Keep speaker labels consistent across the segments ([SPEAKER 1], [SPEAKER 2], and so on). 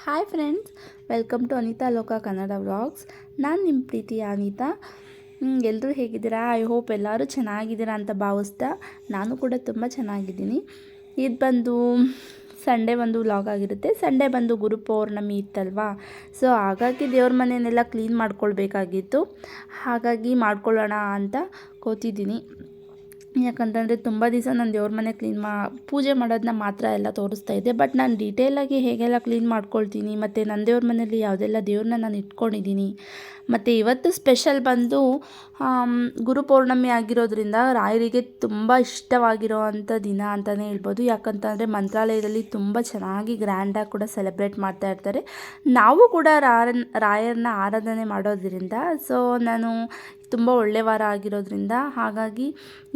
[SPEAKER 1] Hi friends welcome to Anitha Loka Kannada vlogs ನಾನು ನಿಮ್ಮ ಪ್ರೀತಿಯ ಅನಿತಾ. ಎಲ್ಲರೂ ಹೇಗಿದ್ದೀರಾ? ಐ ಹೋಪ್ ಎಲ್ಲರೂ ಚೆನ್ನಾಗಿದ್ದೀರಾ ಅಂತ ಭಾವಿಸ್ತಾ ನಾನು ಕೂಡ ತುಂಬ ಚೆನ್ನಾಗಿದ್ದೀನಿ. ಇದು ಬಂದು ಸಂಡೇ ಒಂದು ವ್ಲಾಗ್ ಆಗಿರುತ್ತೆ. ಸಂಡೇ ಬಂದು ಗುರು ಪೌರ್ಣಮಿ ಇತ್ತಲ್ವಾ? ಸೊ ಹಾಗಾಗಿ ದೇವ್ರ ಮನೆಯನ್ನೆಲ್ಲ ಕ್ಲೀನ್ ಮಾಡ್ಕೊಳ್ಬೇಕಾಗಿತ್ತು. ಹಾಗಾಗಿ ಮಾಡ್ಕೊಳ್ಳೋಣ ಅಂತ ಕೂತಿದ್ದೀನಿ. ಯಾಕಂತಂದರೆ ತುಂಬ ದಿವಸ ನಾನು ದೇವ್ರ ಮನೆ ಕ್ಲೀನ್ ಮಾ, ಪೂಜೆ ಮಾಡೋದನ್ನ ಮಾತ್ರ ಎಲ್ಲ ತೋರಿಸ್ತಾ ಇದ್ದೆ. ಬಟ್ ನಾನು ಡೀಟೇಲಾಗಿ ಹೇಗೆಲ್ಲ ಕ್ಲೀನ್ ಮಾಡ್ಕೊಳ್ತೀನಿ, ಮತ್ತು ನನ್ನ ದೇವ್ರ ಮನೆಯಲ್ಲಿ ಯಾವುದೆಲ್ಲ ದೇವ್ರನ್ನ ನಾನು ಇಟ್ಕೊಂಡಿದ್ದೀನಿ ಮತ್ತು ಇವತ್ತು ಸ್ಪೆಷಲ್ ಬಂದು ಗುರು ಪೌರ್ಣಮಿ ಆಗಿರೋದ್ರಿಂದ ರಾಯರಿಗೆ ತುಂಬ ಇಷ್ಟವಾಗಿರೋ ಅಂಥ ದಿನ ಅಂತಲೇ ಹೇಳ್ಬೋದು. ಯಾಕಂತಂದರೆ ಮಂತ್ರಾಲಯದಲ್ಲಿ ತುಂಬ ಚೆನ್ನಾಗಿ ಗ್ರ್ಯಾಂಡಾಗಿ ಕೂಡ ಸೆಲೆಬ್ರೇಟ್ ಮಾಡ್ತಾ ಇರ್ತಾರೆ. ನಾವು ಕೂಡ ರಾರನ್ ರಾಯರನ್ನ ಆರಾಧನೆ ಮಾಡೋದ್ರಿಂದ ಸೊ ನಾನು ತುಂಬ ಒಳ್ಳೆ ವಾರ ಆಗಿರೋದ್ರಿಂದ ಹಾಗಾಗಿ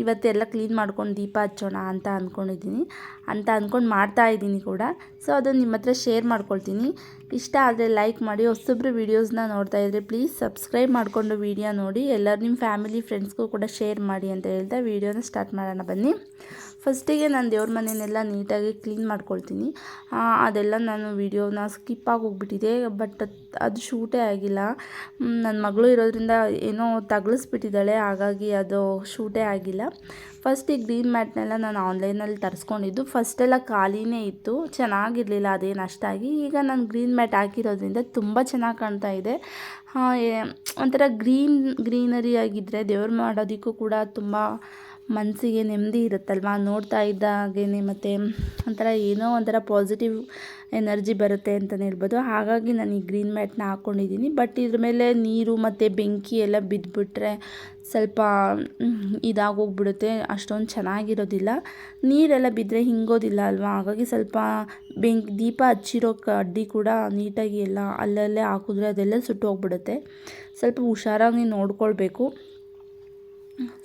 [SPEAKER 1] ಇವತ್ತೆಲ್ಲ ಕ್ಲೀನ್ ಮಾಡ್ಕೊಂಡು ದೀಪ ಹಚ್ಚೋಣ ಅಂತ ಅಂದ್ಕೊಂಡಿದ್ದೀನಿ ಅಂತ ಅಂದ್ಕೊಂಡು ಮಾಡ್ತಾ ಇದ್ದೀನಿ ಕೂಡ. ಸೊ ಅದನ್ನು ನಿಮ್ಮ ಹತ್ರ ಶೇರ್ ಮಾಡ್ಕೊಳ್ತೀನಿ. ಇಷ್ಟ ಆದರೆ ಲೈಕ್ ಮಾಡಿ ಹೊಸೊಬ್ಬರು ವೀಡಿಯೋಸ್ನ ನೋಡ್ತಾ ಇದ್ದರೆ ಪ್ಲೀಸ್ ಸಬ್ಸ್ಕ್ರೈಬ್ ಮಾಡಿಕೊಂಡು ವೀಡಿಯೋ ನೋಡಿ. ಎಲ್ಲರೂ ನಿಮ್ಮ ಫ್ಯಾಮಿಲಿ ಫ್ರೆಂಡ್ಸ್ಗೂ ಕೂಡ ಶೇರ್ ಮಾಡಿ ಅಂತ ಹೇಳ್ತಾ ವೀಡಿಯೋನ ಸ್ಟಾರ್ಟ್ ಮಾಡೋಣ ಬನ್ನಿ. ಫಸ್ಟಿಗೆ ನಾನು ದೇವ್ರ ಮನೆಯನ್ನೆಲ್ಲ ನೀಟಾಗಿ ಕ್ಲೀನ್ ಮಾಡ್ಕೊಳ್ತೀನಿ. ಅದೆಲ್ಲ ನಾನು ವೀಡಿಯೋನ ಸ್ಕಿಪ್ ಆಗಿ ಹೋಗ್ಬಿಟ್ಟಿದೆ ಬಟ್ ಅದು ಶೂಟೇ ಆಗಿಲ್ಲ. ನನ್ನ ಮಗಳು ಇರೋದ್ರಿಂದ ಏನೋ ತಗಲಿಸ್ಬಿಟ್ಟಿದ್ದಾಳೆ, ಹಾಗಾಗಿ ಅದು ಶೂಟೇ ಆಗಿಲ್ಲ. ಫಸ್ಟ್ ಈ ಗ್ರೀನ್ ಮ್ಯಾಟ್ನೆಲ್ಲ ನಾನು ಆನ್ಲೈನಲ್ಲಿ ತರಿಸ್ಕೊಂಡಿದ್ದು. ಫಸ್ಟೆಲ್ಲ ಖಾಲಿನೇ ಇತ್ತು, ಚೆನ್ನಾಗಿರಲಿಲ್ಲ ಅದೇನು ಅಷ್ಟಾಗಿ. ಈಗ ನಾನು ಗ್ರೀನ್ ಮ್ಯಾಟ್ ಹಾಕಿರೋದ್ರಿಂದ ತುಂಬ ಚೆನ್ನಾಗಿ ಕಾಣ್ತಾ ಇದೆ. ಒಂಥರ ಗ್ರೀನ್, ಗ್ರೀನರಿ ಆಗಿದ್ದರೆ ದೇವ್ರು ಮಾಡೋದಕ್ಕೂ ಕೂಡ ತುಂಬ ಮನಸ್ಸಿಗೆ ನೆಮ್ಮದಿ ಇರುತ್ತಲ್ವಾ? ನೋಡ್ತಾ ಇದ್ದ ಹಾಗೆಯೇ ಮತ್ತು ಒಂಥರ ಏನೋ ಒಂಥರ ಪಾಸಿಟಿವ್ ಎನರ್ಜಿ ಬರುತ್ತೆ ಅಂತಲೇ ಹೇಳ್ಬೋದು. ಹಾಗಾಗಿ ನಾನು ಈ ಗ್ರೀನ್ ಮ್ಯಾಟ್ನ ಹಾಕ್ಕೊಂಡಿದ್ದೀನಿ ಬಟ್ ಇದ್ರ ಮೇಲೆ ನೀರು ಮತ್ತು ಬೆಂಕಿ ಎಲ್ಲ ಬಿದ್ದುಬಿಟ್ರೆ ಸ್ವಲ್ಪ ಇದಾಗೋಗ್ಬಿಡುತ್ತೆ. ಅಷ್ಟೊಂದು ಚೆನ್ನಾಗಿರೋದಿಲ್ಲ. ನೀರೆಲ್ಲ ಬಿದ್ದರೆ ಹಿಂಗೋದಿಲ್ಲ ಅಲ್ವಾ? ಹಾಗಾಗಿ ಸ್ವಲ್ಪ ಬೆಂಕಿ, ದೀಪ ಹಚ್ಚಿರೋ ಕಡ್ಡಿ ಕೂಡ ನೀಟಾಗಿ ಎಲ್ಲ ಅಲ್ಲಲ್ಲೇ ಹಾಕಿದ್ರೆ ಅದೆಲ್ಲ ಸುಟ್ಟು ಹೋಗ್ಬಿಡುತ್ತೆ ಸ್ವಲ್ಪ ಹುಷಾರಾಗಿ ನೋಡ್ಕೊಳ್ಬೇಕು.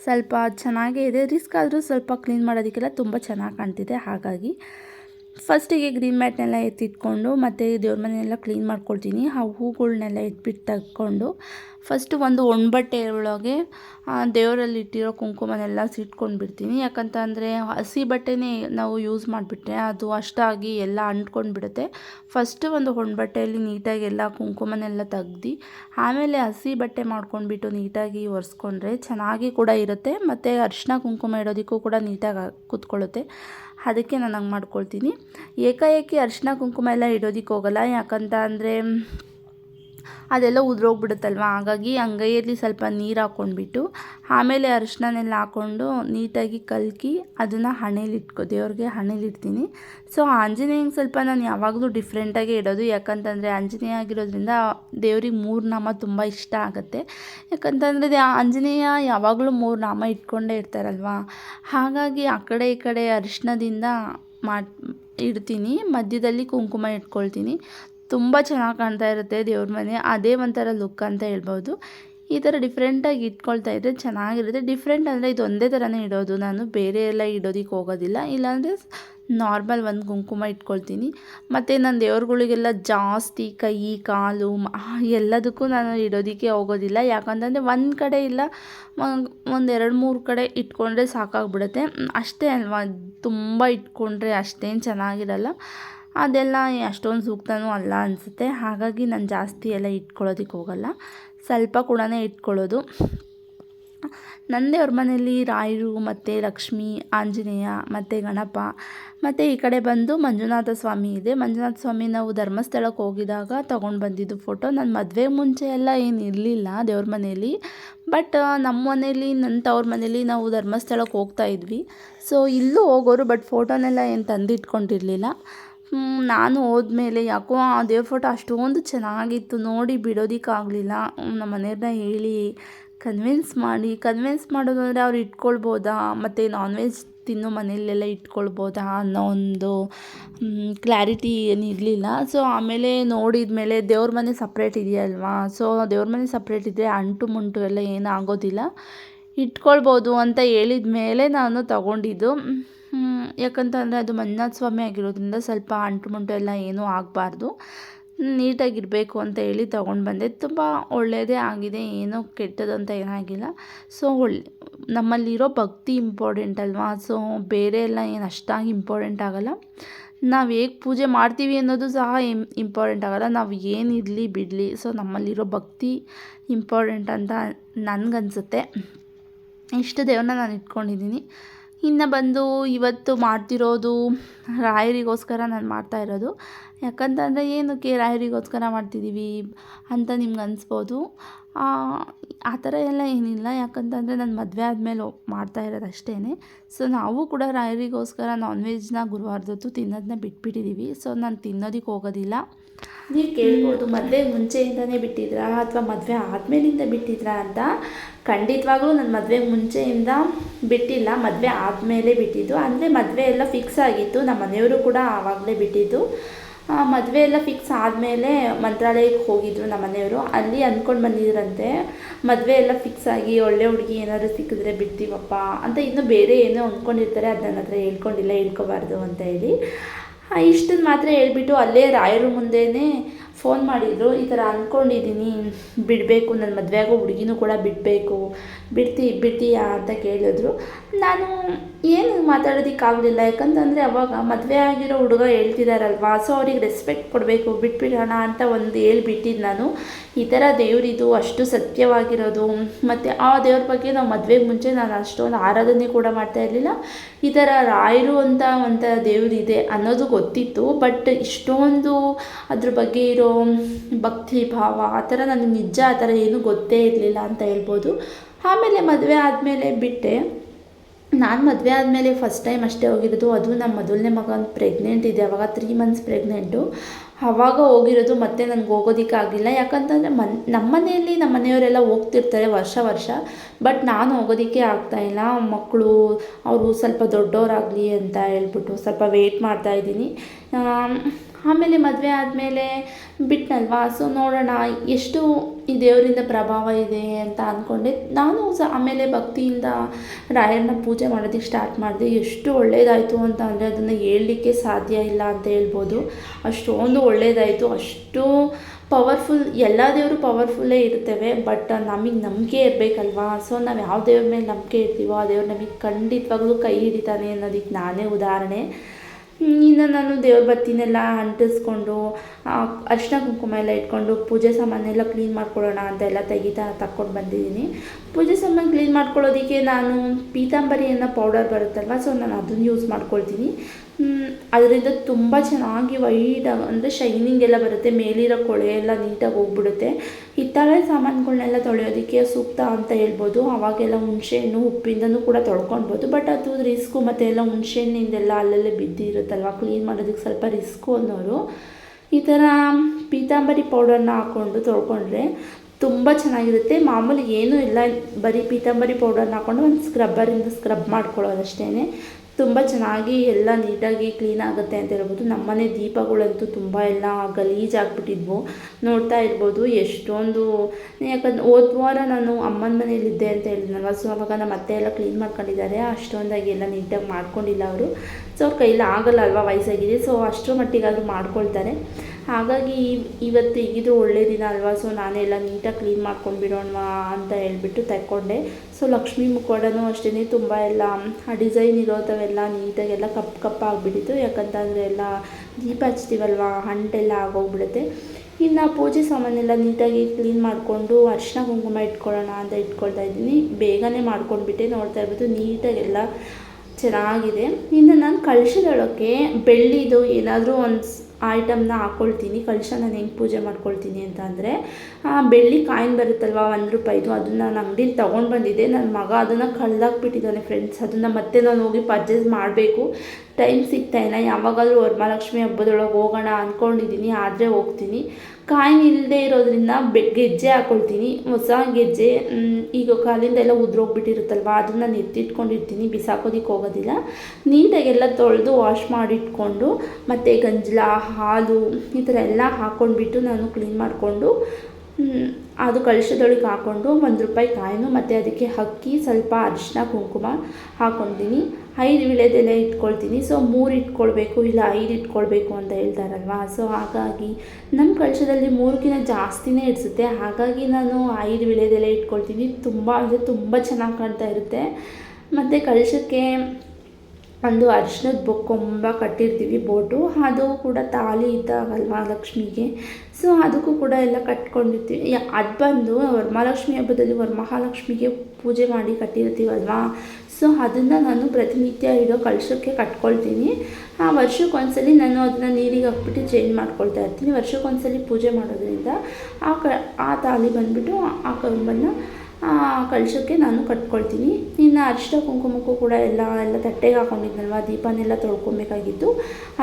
[SPEAKER 1] ಸ್ವಲ್ಪ ಚೆನ್ನಾಗೇ ಇದೆ. ರಿಸ್ಕ್ ಆದರೂ ಸ್ವಲ್ಪ ಕ್ಲೀನ್ ಮಾಡೋದಕ್ಕೆಲ್ಲ ತುಂಬ ಚೆನ್ನಾಗಿ ಕಾಣ್ತಿದೆ. ಹಾಗಾಗಿ ಫಸ್ಟಿಗೆ ಗ್ರೀನ್ ಮ್ಯಾಟ್ನೆಲ್ಲ ಎತ್ತಿಟ್ಕೊಂಡು ಮತ್ತು ದೇವ್ರ ಮನೆಯೆಲ್ಲ ಕ್ಲೀನ್ ಮಾಡ್ಕೊಳ್ತೀನಿ ಆ ಹೂಗಳನ್ನೆಲ್ಲ ಎತ್ಬಿಟ್ಟು ತಗೊಂಡು ಫಸ್ಟು ಒಂದು ಒಣಬಟ್ಟೆ ಒಳಗೆ ದೇವರಲ್ಲಿ ಇಟ್ಟಿರೋ ಕುಂಕುಮನೆಲ್ಲ ಸಿಟ್ಕೊಂಡು ಬಿಡ್ತೀನಿ ಯಾಕಂತಂದರೆ ಹಸಿ ಬಟ್ಟೆನೇ ನಾವು ಯೂಸ್ ಮಾಡಿಬಿಟ್ರೆ ಅದು ಅಷ್ಟಾಗಿ ಎಲ್ಲ ಅಂಟ್ಕೊಂಡು ಬಿಡುತ್ತೆ ಫಸ್ಟು ಒಂದು ಒಣಬಟ್ಟೆಯಲ್ಲಿ ನೀಟಾಗಿ ಎಲ್ಲ ಕುಂಕುಮನೆಲ್ಲ ತೆಗ್ದು, ಆಮೇಲೆ ಹಸಿ ಬಟ್ಟೆ ಮಾಡ್ಕೊಂಡ್ಬಿಟ್ಟು ನೀಟಾಗಿ ಒರೆಸ್ಕೊಂಡ್ರೆ ಚೆನ್ನಾಗಿ ಕೂಡ ಇರುತ್ತೆ. ಮತ್ತು ಅರಿಶಿನ ಕುಂಕುಮ ಇಡೋದಕ್ಕೂ ಕೂಡ ನೀಟಾಗಿ ಕೂತ್ಕೊಳ್ಳುತ್ತೆ. ಅದಕ್ಕೆ ನಾನು ಹಂಗೆ ಮಾಡ್ಕೊಳ್ತೀನಿ. ಏಕಾಏಕಿ ಅರಿಶಿನ ಕುಂಕುಮ ಎಲ್ಲ ಇಡೋದಕ್ಕೆ ಹೋಗಲ್ಲ. ಯಾಕಂತ ಅಂದರೆ ಅದೆಲ್ಲ ಉದುರೋಗ್ಬಿಡುತ್ತಲ್ವ? ಹಾಗಾಗಿ ಅಂಗೈಯಲ್ಲಿ ಸ್ವಲ್ಪ ನೀರು ಹಾಕ್ಕೊಂಡ್ಬಿಟ್ಟು ಆಮೇಲೆ ಅರಿಶಿನನೆಲ್ಲ ಹಾಕ್ಕೊಂಡು ನೀಟಾಗಿ ಕಲಕಿ ಅದನ್ನು ಹಣೇಲಿ ಇಟ್ಕೊ, ದೇವ್ರಿಗೆ ಹಣೇಲಿ ಇಡ್ತೀನಿ. ಸೊ ಆಂಜನೇಯಂಗೆ ಸ್ವಲ್ಪ ನಾನು ಯಾವಾಗಲೂ ಡಿಫ್ರೆಂಟಾಗಿ ಇಡೋದು. ಯಾಕಂತಂದರೆ ಆಂಜನೇಯ ಆಗಿರೋದ್ರಿಂದ ದೇವ್ರಿಗೆ ಮೂರು ನಾಮ ತುಂಬ ಇಷ್ಟ ಆಗುತ್ತೆ. ಯಾಕಂತಂದರೆ ಆಂಜನೇಯ ಯಾವಾಗಲೂ ಮೂರು ನಾಮ ಇಟ್ಕೊಂಡೇ ಇರ್ತಾರಲ್ವ? ಹಾಗಾಗಿ ಆ ಕಡೆ ಈ ಕಡೆ ಅರಿಶಿನದಿಂದ ಮಾಡಿ, ಇಡ್ತೀನಿ. ಮಧ್ಯದಲ್ಲಿ ಕುಂಕುಮ ಇಟ್ಕೊಳ್ತೀನಿ. ತುಂಬ ಚೆನ್ನಾಗಿ ಕಾಣ್ತಾ ಇರುತ್ತೆ ದೇವ್ರ ಮನೆ. ಅದೇ ಒಂಥರ ಲುಕ್ ಅಂತ ಹೇಳ್ಬೋದು. ಈ ಥರ ಡಿಫ್ರೆಂಟಾಗಿ ಇಟ್ಕೊಳ್ತಾ ಇದ್ದರೆ ಚೆನ್ನಾಗಿರುತ್ತೆ. ಡಿಫ್ರೆಂಟ್ ಅಂದರೆ ಇದು ಒಂದೇ ಥರನೇ ಇಡೋದು. ನಾನು ಬೇರೆ ಎಲ್ಲ ಇಡೋದಕ್ಕೆ ಹೋಗೋದಿಲ್ಲ. ಇಲ್ಲಾಂದರೆ ನಾರ್ಮಲ್ ಒಂದು ಕುಂಕುಮ ಇಟ್ಕೊಳ್ತೀನಿ. ಮತ್ತು ನಾನು ದೇವ್ರುಗಳಿಗೆಲ್ಲ ಜಾಸ್ತಿ ಕೈ, ಕಾಲು ಎಲ್ಲದಕ್ಕೂ ನಾನು ಇಡೋದಕ್ಕೆ ಹೋಗೋದಿಲ್ಲ. ಯಾಕಂತಂದರೆ ಒಂದು ಕಡೆ ಇಲ್ಲ ಒಂದು ಎರಡು, ಮೂರು ಕಡೆ ಇಟ್ಕೊಂಡ್ರೆ ಸಾಕಾಗ್ಬಿಡುತ್ತೆ. ಅಷ್ಟೇ ಅಲ್ವಾ? ತುಂಬ ಇಟ್ಕೊಂಡ್ರೆ ಅಷ್ಟೇನು ಚೆನ್ನಾಗಿರಲ್ಲ. ಅದೆಲ್ಲ ಅಷ್ಟೊಂದು ಸೂಕ್ತನೂ ಅಲ್ಲ ಅನಿಸುತ್ತೆ. ಹಾಗಾಗಿ ನಾನು ಜಾಸ್ತಿ ಎಲ್ಲ ಇಟ್ಕೊಳ್ಳೋದಕ್ಕೆ ಹೋಗಲ್ಲ. ಸ್ವಲ್ಪ ಕೂಡ ಇಟ್ಕೊಳ್ಳೋದು. ನಂದೇ ಅವ್ರ ಮನೇಲಿ ರಾಯರು ಮತ್ತು ಲಕ್ಷ್ಮಿ, ಆಂಜನೇಯ ಮತ್ತು ಗಣಪ ಮತ್ತು ಈ ಕಡೆ ಬಂದು ಮಂಜುನಾಥ ಸ್ವಾಮಿ ಇದೆ. ಮಂಜುನಾಥ ಸ್ವಾಮಿ ನಾವು ಧರ್ಮಸ್ಥಳಕ್ಕೆ ಹೋಗಿದಾಗ ತೊಗೊಂಡು ಬಂದಿದ್ದು ಫೋಟೋ. ನನ್ನ ಮದುವೆ ಮುಂಚೆ ಎಲ್ಲ ಏನು ಇರಲಿಲ್ಲ ದೇವ್ರ ಮನೇಲಿ. ಬಟ್ ನಮ್ಮ ಮನೇಲಿ ನನ್ನ ತವ್ರ ಮನೇಲಿ ನಾವು ಧರ್ಮಸ್ಥಳಕ್ಕೆ ಹೋಗ್ತಾ ಇದ್ವಿ. ಸೊ, ಇಲ್ಲೂ ಹೋಗೋರು, ಬಟ್ ಫೋಟೋನೆಲ್ಲ ಏನು ತಂದಿಟ್ಕೊಂಡಿರಲಿಲ್ಲ. ನಾನು ಹೋದ್ಮೇಲೆ ಯಾಕೋ ಆ ದೇವ್ರ ಫೋಟೋ ಅಷ್ಟೊಂದು ಚೆನ್ನಾಗಿತ್ತು, ನೋಡಿ ಬಿಡೋದಕ್ಕಾಗಲಿಲ್ಲ. ನಮ್ಮ ಮನೆಯವ್ರನ್ನ ಹೇಳಿ ಕನ್ವಿನ್ಸ್ ಮಾಡಿ ಕನ್ವಿನ್ಸ್ ಮಾಡೋದು ಅಂದರೆ ಅವ್ರು ಇಟ್ಕೊಳ್ಬೋದಾ? ಮತ್ತು ನಾನ್ ವೆಜ್ ತಿನ್ನೋ ಮನೆಯಲ್ಲೆಲ್ಲ ಇಟ್ಕೊಳ್ಬೋದಾ ಅನ್ನೋ ಒಂದು ಕ್ಲಾರಿಟಿ ಏನು ಇರಲಿಲ್ಲ. ಸೊ ಆಮೇಲೆ ನೋಡಿದ ಮೇಲೆ ದೇವ್ರ ಮನೆ ಸಪ್ರೇಟ್ ಇದೆಯಲ್ವಾ? ಸೊ ದೇವ್ರ ಮನೆ ಸಪ್ರೇಟ್ ಇದ್ದರೆ ಅಂಟು ಮುಂಟು ಎಲ್ಲ ಏನೂ ಆಗೋದಿಲ್ಲ ಇಟ್ಕೊಳ್ಬೋದು ಅಂತ ಹೇಳಿದ ಮೇಲೆ ನಾನು ತಗೊಂಡಿದ್ದು. ಯಾಕಂತಂದರೆ ಅದು ಮಂಜುನಾಥ ಸ್ವಾಮಿ ಆಗಿರೋದ್ರಿಂದ ಸ್ವಲ್ಪ ಅಂಟು ಮುಂಟು ಎಲ್ಲ ಏನೂ ಆಗಬಾರ್ದು. ನೀಟಾಗಿರಬೇಕು ಅಂತ ಹೇಳಿ ತೊಗೊಂಡು ಬಂದೆ. ತುಂಬ ಒಳ್ಳೆಯದೇ ಆಗಿದೆ. ಏನೂ ಕೆಟ್ಟದಂತ ಏನಾಗಿಲ್ಲ ಸೊ ಒಳ್ಳೆ, ನಮ್ಮಲ್ಲಿರೋ ಭಕ್ತಿ ಇಂಪಾರ್ಟೆಂಟ್ ಅಲ್ವಾ? ಸೊ ಬೇರೆ ಎಲ್ಲ ಏನು ಅಷ್ಟಾಗಿ ಇಂಪಾರ್ಟೆಂಟ್ ಆಗೋಲ್ಲ. ನಾವು ಹೇಗೆ ಪೂಜೆ ಮಾಡ್ತೀವಿ ಅನ್ನೋದು ಸಹ ಇಂಪಾರ್ಟೆಂಟ್ ಆಗೋಲ್ಲ. ನಾವು ಏನಿರಲಿ ಬಿಡಲಿ. ಸೊ ನಮ್ಮಲ್ಲಿರೋ ಭಕ್ತಿ ಇಂಪಾರ್ಟೆಂಟ್ ಅಂತ ನನಗನ್ಸುತ್ತೆ. ಇಷ್ಟು ದೇವ್ರನ್ನ ನಾನು ಇಟ್ಕೊಂಡಿದ್ದೀನಿ. ಇನ್ನು ಬಂದು ಇವತ್ತು ಮಾಡ್ತಿರೋದು ರಾಯರಿಗೋಸ್ಕರ ನಾನು ಮಾಡ್ತಾ ಇರೋದು. ಯಾಕಂತಂದರೆ ಏನಕ್ಕೆ ರಾಯರಿಗೋಸ್ಕರ ಮಾಡ್ತಿದ್ದೀವಿ ಅಂತ ನಿಮ್ಗೆ ಅನಿಸ್ಬೋದು. ಆ ಥರ ಎಲ್ಲ ಏನಿಲ್ಲ. ಯಾಕಂತಂದರೆ ನಾನು ಮದುವೆ ಆದಮೇಲೆ ಮಾಡ್ತಾ ಇರೋದು ಅಷ್ಟೇ ಸೊ ನಾವು ಕೂಡ ರಾಯರಿಗೋಸ್ಕರ ನಾನ್ ವೆಜ್ನ ಗುರುವಾರದೊತ್ತು ತಿನ್ನೋದನ್ನ ಬಿಟ್ಬಿಟ್ಟಿದ್ದೀವಿ ಸೊ ನಾನು ತಿನ್ನೋದಕ್ಕೆ ಹೋಗೋದಿಲ್ಲ. ನೀವು ಕೇಳ್ಬೋದು, ಮದುವೆ ಮುಂಚೆಯಿಂದನೇ ಬಿಟ್ಟಿದ್ರಾ ಅಥವಾ ಮದುವೆ ಆದಮೇಲಿಂದ ಬಿಟ್ಟಿದ್ರಾ ಅಂತ ಖಂಡಿತವಾಗ್ಲೂ ನನ್ನ ಮದುವೆ ಮುಂಚೆಯಿಂದ ಬಿಟ್ಟಿಲ್ಲ. ಮದುವೆ ಆದಮೇಲೆ ಬಿಟ್ಟಿದ್ದು. ಅಂದರೆ ಮದುವೆ ಎಲ್ಲ ಫಿಕ್ಸ್ ಆಗಿತ್ತು. ನಮ್ಮ ಮನೆಯವರು ಕೂಡ ಆವಾಗಲೇ ಬಿಟ್ಟಿದ್ದು. ಮದುವೆ ಎಲ್ಲ ಫಿಕ್ಸ್ ಆದಮೇಲೆ ಮಂತ್ರಾಲಯಕ್ಕೆ ಹೋಗಿದ್ರು ನಮ್ಮ ಮನೆಯವರು. ಅಲ್ಲಿ ಅಂದ್ಕೊಂಡು ಬಂದಿದ್ರಂತೆ, ಮದುವೆ ಎಲ್ಲ ಫಿಕ್ಸ್ ಆಗಿ ಒಳ್ಳೆ ಹುಡುಗಿ ಏನಾದರೂ ಸಿಕ್ಕಿದ್ರೆ ಬಿಡ್ತೀವಪ್ಪ ಅಂತ ಇನ್ನೂ ಬೇರೆ ಏನೋ ಅಂದ್ಕೊಂಡಿರ್ತಾರೆ ಅದು ನನ್ನ ಹತ್ರ ಹೇಳ್ಕೊಂಡಿಲ್ಲ, ಹೇಳ್ಕೊಬಾರ್ದು ಅಂತ ಹೇಳಿ. ಇಷ್ಟನ್ನು ಮಾತ್ರ ಹೇಳ್ಬಿಟ್ಟು ಅಲ್ಲೇ ರಾಯರು ಮುಂದೆನೇ ಫೋನ್ ಮಾಡಿದರು, ಈ ಥರ ಅಂದ್ಕೊಂಡಿದ್ದೀನಿ ಬಿಡಬೇಕು ನನ್ನ ಮದುವೆ ಆಗೋ ಹುಡುಗಿನೂ ಕೂಡ ಬಿಡಬೇಕು, ಬಿಡ್ತಿ, ಬಿಡ್ತೀಯಾ ಅಂತ ಕೇಳಿದ್ರು. ನಾನು ಏನು ಮಾತಾಡೋದಕ್ಕಾಗಲಿಲ್ಲ ಯಾಕಂತಂದರೆ ಅವಾಗ ಮದುವೆ ಆಗಿರೋ ಹುಡುಗ ಹೇಳ್ತಿದಾರಲ್ವಾ, ಸೊ ಅವ್ರಿಗೆ ರೆಸ್ಪೆಕ್ಟ್ ಕೊಡಬೇಕು, ಬಿಟ್ಬಿಡೋಣ ಅಂತ ಒಂದು ಹೇಳ್ಬಿಟ್ಟಿದ್ದು ನಾನು. ಈ ಥರ ದೇವರಿದು ಅಷ್ಟು ಸತ್ಯವಾಗಿರೋದು, ಮತ್ತು ಆ ದೇವ್ರ ಬಗ್ಗೆ ನಾವು ಮದುವೆಗೆ ಮುಂಚೆ ನಾನು ಅಷ್ಟೊಂದು ಆರಾಧನೆ ಕೂಡ ಮಾಡ್ತಾ ಇರಲಿಲ್ಲ. ಈ ಥರ ರಾಯರು ಅಂತ ಒಂಥರ ದೇವರಿದೆ ಅನ್ನೋದು ಗೊತ್ತಿತ್ತು, ಬಟ್ ಇಷ್ಟೊಂದು ಅದ್ರ ಬಗ್ಗೆ ಇರೋ ಭಕ್ತಿ ಭಾವ, ಆ ಥರ ನನಗೆ ನಿಜ, ಆ ಥರ ಏನೂ ಗೊತ್ತೇ ಇರಲಿಲ್ಲ ಅಂತ ಹೇಳ್ಬೋದು. ಆಮೇಲೆ ಮದುವೆ ಆದಮೇಲೆ ಬಿಟ್ಟೆ. ನಾನು ಮದುವೆ ಆದಮೇಲೆ ಫಸ್ಟ್ ಟೈಮ್ ಅಷ್ಟೇ ಹೋಗಿರೋದು. ಅದು ನಮ್ಮ ಮೊದಲನೇ ಮಗನ ಪ್ರೆಗ್ನೆಂಟ್ ಇದೆ, ಅವಾಗ ತ್ರೀ ಮಂತ್ಸ್ ಪ್ರೆಗ್ನೆಂಟು ಆವಾಗ ಹೋಗಿರೋದು, ಮತ್ತೆ ನನಗೆ ಹೋಗೋದಕ್ಕಾಗಲಿಲ್ಲ ಯಾಕಂತಂದರೆ ಮನ್ ನಮ್ಮ ಮನೆಯಲ್ಲಿ ನಮ್ಮ ಮನೆಯವರೆಲ್ಲ ಹೋಗ್ತಿರ್ತಾರೆ ವರ್ಷ ವರ್ಷ ಬಟ್ ನಾನು ಹೋಗೋದಕ್ಕೆ ಆಗ್ತಾಯಿಲ್ಲ ಮಕ್ಕಳು ಅವರು ಸ್ವಲ್ಪ ದೊಡ್ಡವರಾಗಲಿ ಅಂತ ಹೇಳ್ಬಿಟ್ಟು ಸ್ವಲ್ಪ ವೆಯ್ಟ್ ಮಾಡ್ತಾಯಿದ್ದೀನಿ ಆಮೇಲೆ ಮದುವೆ ಆದಮೇಲೆ ಬಿಟ್ಟನಲ್ವಾ ಸೊ ನೋಡೋಣ, ಎಷ್ಟು ಈ ದೇವರಿಂದ ಪ್ರಭಾವ ಇದೆ ಅಂತ ಅಂದ್ಕೊಂಡೆ ನಾನು ಸಹ ಆಮೇಲೆ ಭಕ್ತಿಯಿಂದ ರಾಯರನ್ನ ಪೂಜೆ ಮಾಡೋದಕ್ಕೆ ಸ್ಟಾರ್ಟ್ ಮಾಡಿದೆ. ಎಷ್ಟು ಒಳ್ಳೆಯದಾಯಿತು ಅಂತ ಅಂದರೆ ಅದನ್ನು ಹೇಳಲಿಕ್ಕೆ ಸಾಧ್ಯ ಇಲ್ಲ ಅಂತ ಹೇಳ್ಬೋದು. ಅಷ್ಟೊಂದು ಒಳ್ಳೆಯದಾಯಿತು ಅಷ್ಟು ಪವರ್ಫುಲ್ ಎಲ್ಲ ದೇವರು ಪವರ್ಫುಲ್ಲೇ ಇರ್ತವೆ ಬಟ್ ನಮಗೆ ನಂಬಿಕೆ ಇರಬೇಕಲ್ವಾ? ಸೊ ನಾವು ಯಾವ ದೇವ್ರ ಮೇಲೆ ನಂಬಿಕೆ ಇರ್ತೀವೋ ಆ ದೇವ್ರು ನಮಗೆ ಖಂಡಿತವಾಗ್ಲೂ ಕೈ ಹಿಡಿತಾನೆ ಅನ್ನೋದಕ್ಕೆ ನಾನೇ ಉದಾಹರಣೆ. ಇನ್ನು ನಾನು ದೇವ್ರ ಬತ್ತಿನೆಲ್ಲ ಅಂಟಿಸ್ಕೊಂಡು ಅರಿಶಿನ ಕುಂಕುಮ ಎಲ್ಲ ಇಟ್ಕೊಂಡು ಪೂಜೆ ಸಾಮಾನೆಲ್ಲ ಕ್ಲೀನ್ ಮಾಡ್ಕೊಳ್ಳೋಣ ಅಂತ ಎಲ್ಲ ತೆಗಿತಾ ತಕ್ಕೊಂಡು ಬಂದಿದ್ದೀನಿ. ಪೂಜೆ ಸಾಮಾನು ಕ್ಲೀನ್ ಮಾಡ್ಕೊಳ್ಳೋದಕ್ಕೆ ನಾನು ಪೀತಾಂಬರಿ ಅನ್ನೋ ಪೌಡರ್ ಬರುತ್ತಲ್ವ ಸೊ ನಾನು ಅದನ್ನು ಯೂಸ್ ಮಾಡ್ಕೊಳ್ತೀನಿ. ಅದರಿಂದ ತುಂಬ ಚೆನ್ನಾಗಿ ವೈಟ್ ಅಂದರೆ ಶೈನಿಂಗ್ ಎಲ್ಲ ಬರುತ್ತೆ, ಮೇಲಿರೋ ಕೊಳೆ ಎಲ್ಲ ನೀಟಾಗಿ ಹೋಗ್ಬಿಡುತ್ತೆ. ಹಿತ್ತಾಳೆ ಸಾಮಾನುಗಳನ್ನೆಲ್ಲ ತೊಳೆಯೋದಕ್ಕೆ ಸೂಕ್ತ ಅಂತ ಹೇಳ್ಬೋದು. ಆವಾಗೆಲ್ಲ ಹುಣಸೆಹಣ್ಣು ಉಪ್ಪಿಂದನೂ ಕೂಡ ತೊಳ್ಕೊಳ್ಬೋದು. ಬಟ್ ಅದು ರಿಸ್ಕು ಮತ್ತು ಎಲ್ಲ ಹುಣಸೆಹಣ್ಣಿಂದೆಲ್ಲ ಅಲ್ಲಲ್ಲೇ ಬಿದ್ದಿರುತ್ತಲ್ವ? ಕ್ಲೀನ್ ಮಾಡೋದಕ್ಕೆ ಸ್ವಲ್ಪ ರಿಸ್ಕು ಅನ್ನೋರು. ಈ ಥರ ಪೀತಾಂಬರಿ ಪೌಡರ್ನ ಹಾಕ್ಕೊಂಡು ತೊಳ್ಕೊಂಡ್ರೆ ತುಂಬ ಚೆನ್ನಾಗಿರುತ್ತೆ. ಮಾಮೂಲಿ ಏನೂ ಇಲ್ಲ. ಬರೀ ಪೀತಾಂಬರಿ ಪೌಡರ್ನ ಹಾಕ್ಕೊಂಡು ಒಂದು ಸ್ಕ್ರಬ್ಬರಿಂದ ಸ್ಕ್ರಬ್ ಮಾಡ್ಕೊಳ್ಳೋದಷ್ಟೇ ತುಂಬ ಚೆನ್ನಾಗಿ ಎಲ್ಲ ನೀಟಾಗಿ ಕ್ಲೀನ್ ಆಗುತ್ತೆ ಅಂತ ಹೇಳ್ಬೋದು. ನಮ್ಮನೆ ದೀಪಗಳಂತೂ ತುಂಬ ಎಲ್ಲ ಗಲೀಜಾಗ್ಬಿಟ್ಟಿದ್ವು ನೋಡ್ತಾ ಇರ್ಬೋದು ಎಷ್ಟೊಂದು, ಯಾಕಂದ್ರೆ ಹೋದ ವಾರ ನಾನು ಅಮ್ಮನ ಮನೇಲಿದ್ದೆ ಅಂತ ಹೇಳಿದ್ನಲ್ವ? ಸೊ ಅವಾಗ ನಮ್ಮ ಅತ್ತೆ ಎಲ್ಲ ಕ್ಲೀನ್ ಮಾಡ್ಕೊಂಡಿದ್ದಾರೆ. ಅಷ್ಟೊಂದಾಗಿ ಎಲ್ಲ ನೀಟಾಗಿ ಮಾಡ್ಕೊಂಡಿಲ್ಲ ಅವರು. ಸೊ ಅವ್ರ ಕೈಲಿ ಆಗಲ್ಲ ಅಲ್ವಾ ವಯಸ್ಸಾಗಿದೆ ಸೊ ಅಷ್ಟರ ಮಟ್ಟಿಗಾದರೂ ಮಾಡ್ಕೊಳ್ತಾರೆ. ಹಾಗಾಗಿ ಇವತ್ತು ಈಗಿದ್ರು ಒಳ್ಳೆ ದಿನ ಅಲ್ವಾ? ಸೊ ನಾನೆಲ್ಲ ನೀಟಾಗಿ ಕ್ಲೀನ್ ಮಾಡ್ಕೊಂಡು ಬಿಡೋಣ ಅಂತ ಹೇಳ್ಬಿಟ್ಟು ತಗೊಂಡೆ ಸೊ ಲಕ್ಷ್ಮೀ ಮುಖವಾಡನೂ ಅಷ್ಟೇ ತುಂಬ ಎಲ್ಲ, ಆ ಡಿಸೈನ್ ಇರೋದವೆಲ್ಲ ನೀಟಾಗೆಲ್ಲ ಕಪ್ಪು ಕಪ್ಪು ಆಗಿಬಿಟ್ಟಿತ್ತು. ಯಾಕಂತಂದರೆ ಎಲ್ಲ ದೀಪ ಹಚ್ತೀವಲ್ವ? ಹಂಟೆಲ್ಲ ಆಗೋಗ್ಬಿಡುತ್ತೆ. ಇನ್ನು ಪೂಜೆ ಸಾಮಾನೆಲ್ಲ ನೀಟಾಗಿ ಕ್ಲೀನ್ ಮಾಡಿಕೊಂಡು ಅರ್ಶಿನ ಕುಂಕುಮ ಇಟ್ಕೊಳ್ಳೋಣ ಅಂತ ಇಟ್ಕೊಳ್ತಾ ಇದ್ದೀನಿ. ಬೇಗನೆ ಮಾಡ್ಕೊಂಡ್ಬಿಟ್ಟೆ ನೋಡ್ತಾ ಇರ್ಬೋದು ನೀಟಾಗೆಲ್ಲ ಚೆನ್ನಾಗಿದೆ. ಇನ್ನು ನಾನು ಕಳಿಸಿದೊಳಕ್ಕೆ ಬೆಳ್ಳಿದು ಏನಾದರೂ ಒಂದು ಐಟಮ್ನ ಹಾಕ್ಕೊಳ್ತೀನಿ ಕಳಶ ನಾನು ಹೆಂಗೆ ಪೂಜೆ ಮಾಡ್ಕೊಳ್ತೀನಿ ಅಂತ ಅಂದರೆ ಬೆಳ್ಳಿ ಕಾಯಿನ್ ಬರುತ್ತಲ್ವ, ಒಂದು ರೂಪಾಯಿದು ಅದನ್ನು ನಾನು ಅಂಗಡಿಲಿ ತೊಗೊಂಡು ಬಂದಿದ್ದೆ. ನನ್ನ ಮಗ ಅದನ್ನು ಕಳ್ದಾಕ್ಬಿಟ್ಟಿದ್ದಾನೆ ಫ್ರೆಂಡ್ಸ್ ಅದನ್ನು ಮತ್ತೆ ನಾನು ಹೋಗಿ ಪರ್ಚೇಸ್ ಮಾಡಬೇಕು. ಟೈಮ್ ಸಿಗ್ತಾಯಿಲ್ಲ ಯಾವಾಗಾದರೂ ವರಮಹಾಲಕ್ಷ್ಮಿ ಹಬ್ಬದೊಳಗೆ ಹೋಗೋಣ ಅಂದ್ಕೊಂಡಿದ್ದೀನಿ ಆದರೆ ಹೋಗ್ತೀನಿ. ಕಾಯಿನ್ ಇಲ್ಲದೆ ಇರೋದ್ರಿಂದ ಬೆ ಗೆಜ್ಜೆ ಹಾಕ್ಕೊಳ್ತೀನಿ ಹೊಸ ಗೆಜ್ಜೆ ಈಗ ಕಾಲಿಂದ ಎಲ್ಲ ಉದ್ರೋಗ್ಬಿಟ್ಟಿರುತ್ತಲ್ವ, ಅದನ್ನು ನೆತ್ತಿಟ್ಕೊಂಡಿರ್ತೀನಿ ಬಿಸಾಕೋದಿಕ್ಕೆ ಹೋಗೋದಿಲ್ಲ. ನೀಟಾಗೆಲ್ಲ ತೊಳೆದು ವಾಶ್ ಮಾಡಿಟ್ಕೊಂಡು, ಮತ್ತು ಗಂಜಲ, ಹಾಲು, ಈ ಥರ ಎಲ್ಲ ಹಾಕ್ಕೊಂಡ್ಬಿಟ್ಟು ನಾನು ಕ್ಲೀನ್ ಮಾಡಿಕೊಂಡು ಅದು ಕಳಶದೊಳಗೆ ಹಾಕ್ಕೊಂಡು ಒಂದು ರೂಪಾಯಿ ಕಾಯಿನು, ಮತ್ತು ಅದಕ್ಕೆ ಅಕ್ಕಿ, ಸ್ವಲ್ಪ ಅರಿಶಿನ ಕುಂಕುಮ ಹಾಕ್ಕೊಳ್ತೀನಿ ಐದು ವಿಳೆದೆಲೆ ಇಟ್ಕೊಳ್ತೀನಿ. ಸೊ ಮೂರು ಇಟ್ಕೊಳ್ಬೇಕು ಇಲ್ಲ ಐದು ಇಟ್ಕೊಳ್ಬೇಕು ಅಂತ ಹೇಳ್ತಾರಲ್ವ? ಸೊ ಹಾಗಾಗಿ ನಮ್ಮ ಕಳಶದಲ್ಲಿ ಮೂರಕ್ಕಿಂತ ಜಾಸ್ತಿನೇ ಇಡಿಸುತ್ತೆ ಹಾಗಾಗಿ ನಾನು ಐದು ವಿಳೆದೆಲೆ ಇಟ್ಕೊಳ್ತೀನಿ. ತುಂಬ ಅಂದರೆ ತುಂಬ ಚೆನ್ನಾಗಿ ಕಾಣ್ತಾ ಇರುತ್ತೆ. ಮತ್ತು ಕಳಶಕ್ಕೆ ಒಂದು ಅರ್ಶನದ ಬೊಕ್ಕೊಂಬ ಕಟ್ಟಿರ್ತೀವಿ ಬೋಟು. ಅದು ಕೂಡ ತಾಳಿ ಇದ್ದಾಗಲ್ವಾ ಲಕ್ಷ್ಮಿಗೆ. ಸೊ ಅದಕ್ಕೂ ಕೂಡ ಎಲ್ಲ ಕಟ್ಕೊಂಡಿರ್ತೀವಿ. ಅದು ಬಂದು ವರಮಹಾಲಕ್ಷ್ಮಿ ಹಬ್ಬದಲ್ಲಿ ವರಮಹಾಲಕ್ಷ್ಮಿಗೆ ಪೂಜೆ ಮಾಡಿ ಕಟ್ಟಿರ್ತೀವಲ್ವಾ? ಸೊ ಅದನ್ನು ನಾನು ಪ್ರತಿನಿತ್ಯ ಇಡೋ ಕಳಶಕ್ಕೆ ಕಟ್ಕೊಳ್ತೀನಿ. ಆ ವರ್ಷಕ್ಕೊಂದ್ಸಲಿ ನಾನು ಅದನ್ನು ನೀರಿಗೆ ಹಾಕ್ಬಿಟ್ಟು ಚೇಂಜ್ ಮಾಡ್ಕೊಳ್ತಾ ಇರ್ತೀನಿ. ವರ್ಷಕ್ಕೊಂದ್ಸಲಿ ಪೂಜೆ ಮಾಡೋದ್ರಿಂದ ಆ ಕ, ಆ ತಾಳಿ ಬಂದುಬಿಟ್ಟು ಆ ಕಂಬನ್ನು ಕಳಶಕ್ಕೆ ನಾನು ಕಟ್ಕೊಳ್ತೀನಿ. ಇನ್ನು ಅರಿಶಿನ ಕುಂಕುಮಕ್ಕೂ ಕೂಡ ಎಲ್ಲ ಎಲ್ಲ ತಟ್ಟೆಗೆ ಹಾಕೊಂಡಿದ್ನಲ್ವ? ದೀಪನೆಲ್ಲ ತೊಳ್ಕೊಬೇಕಾಗಿತ್ತು.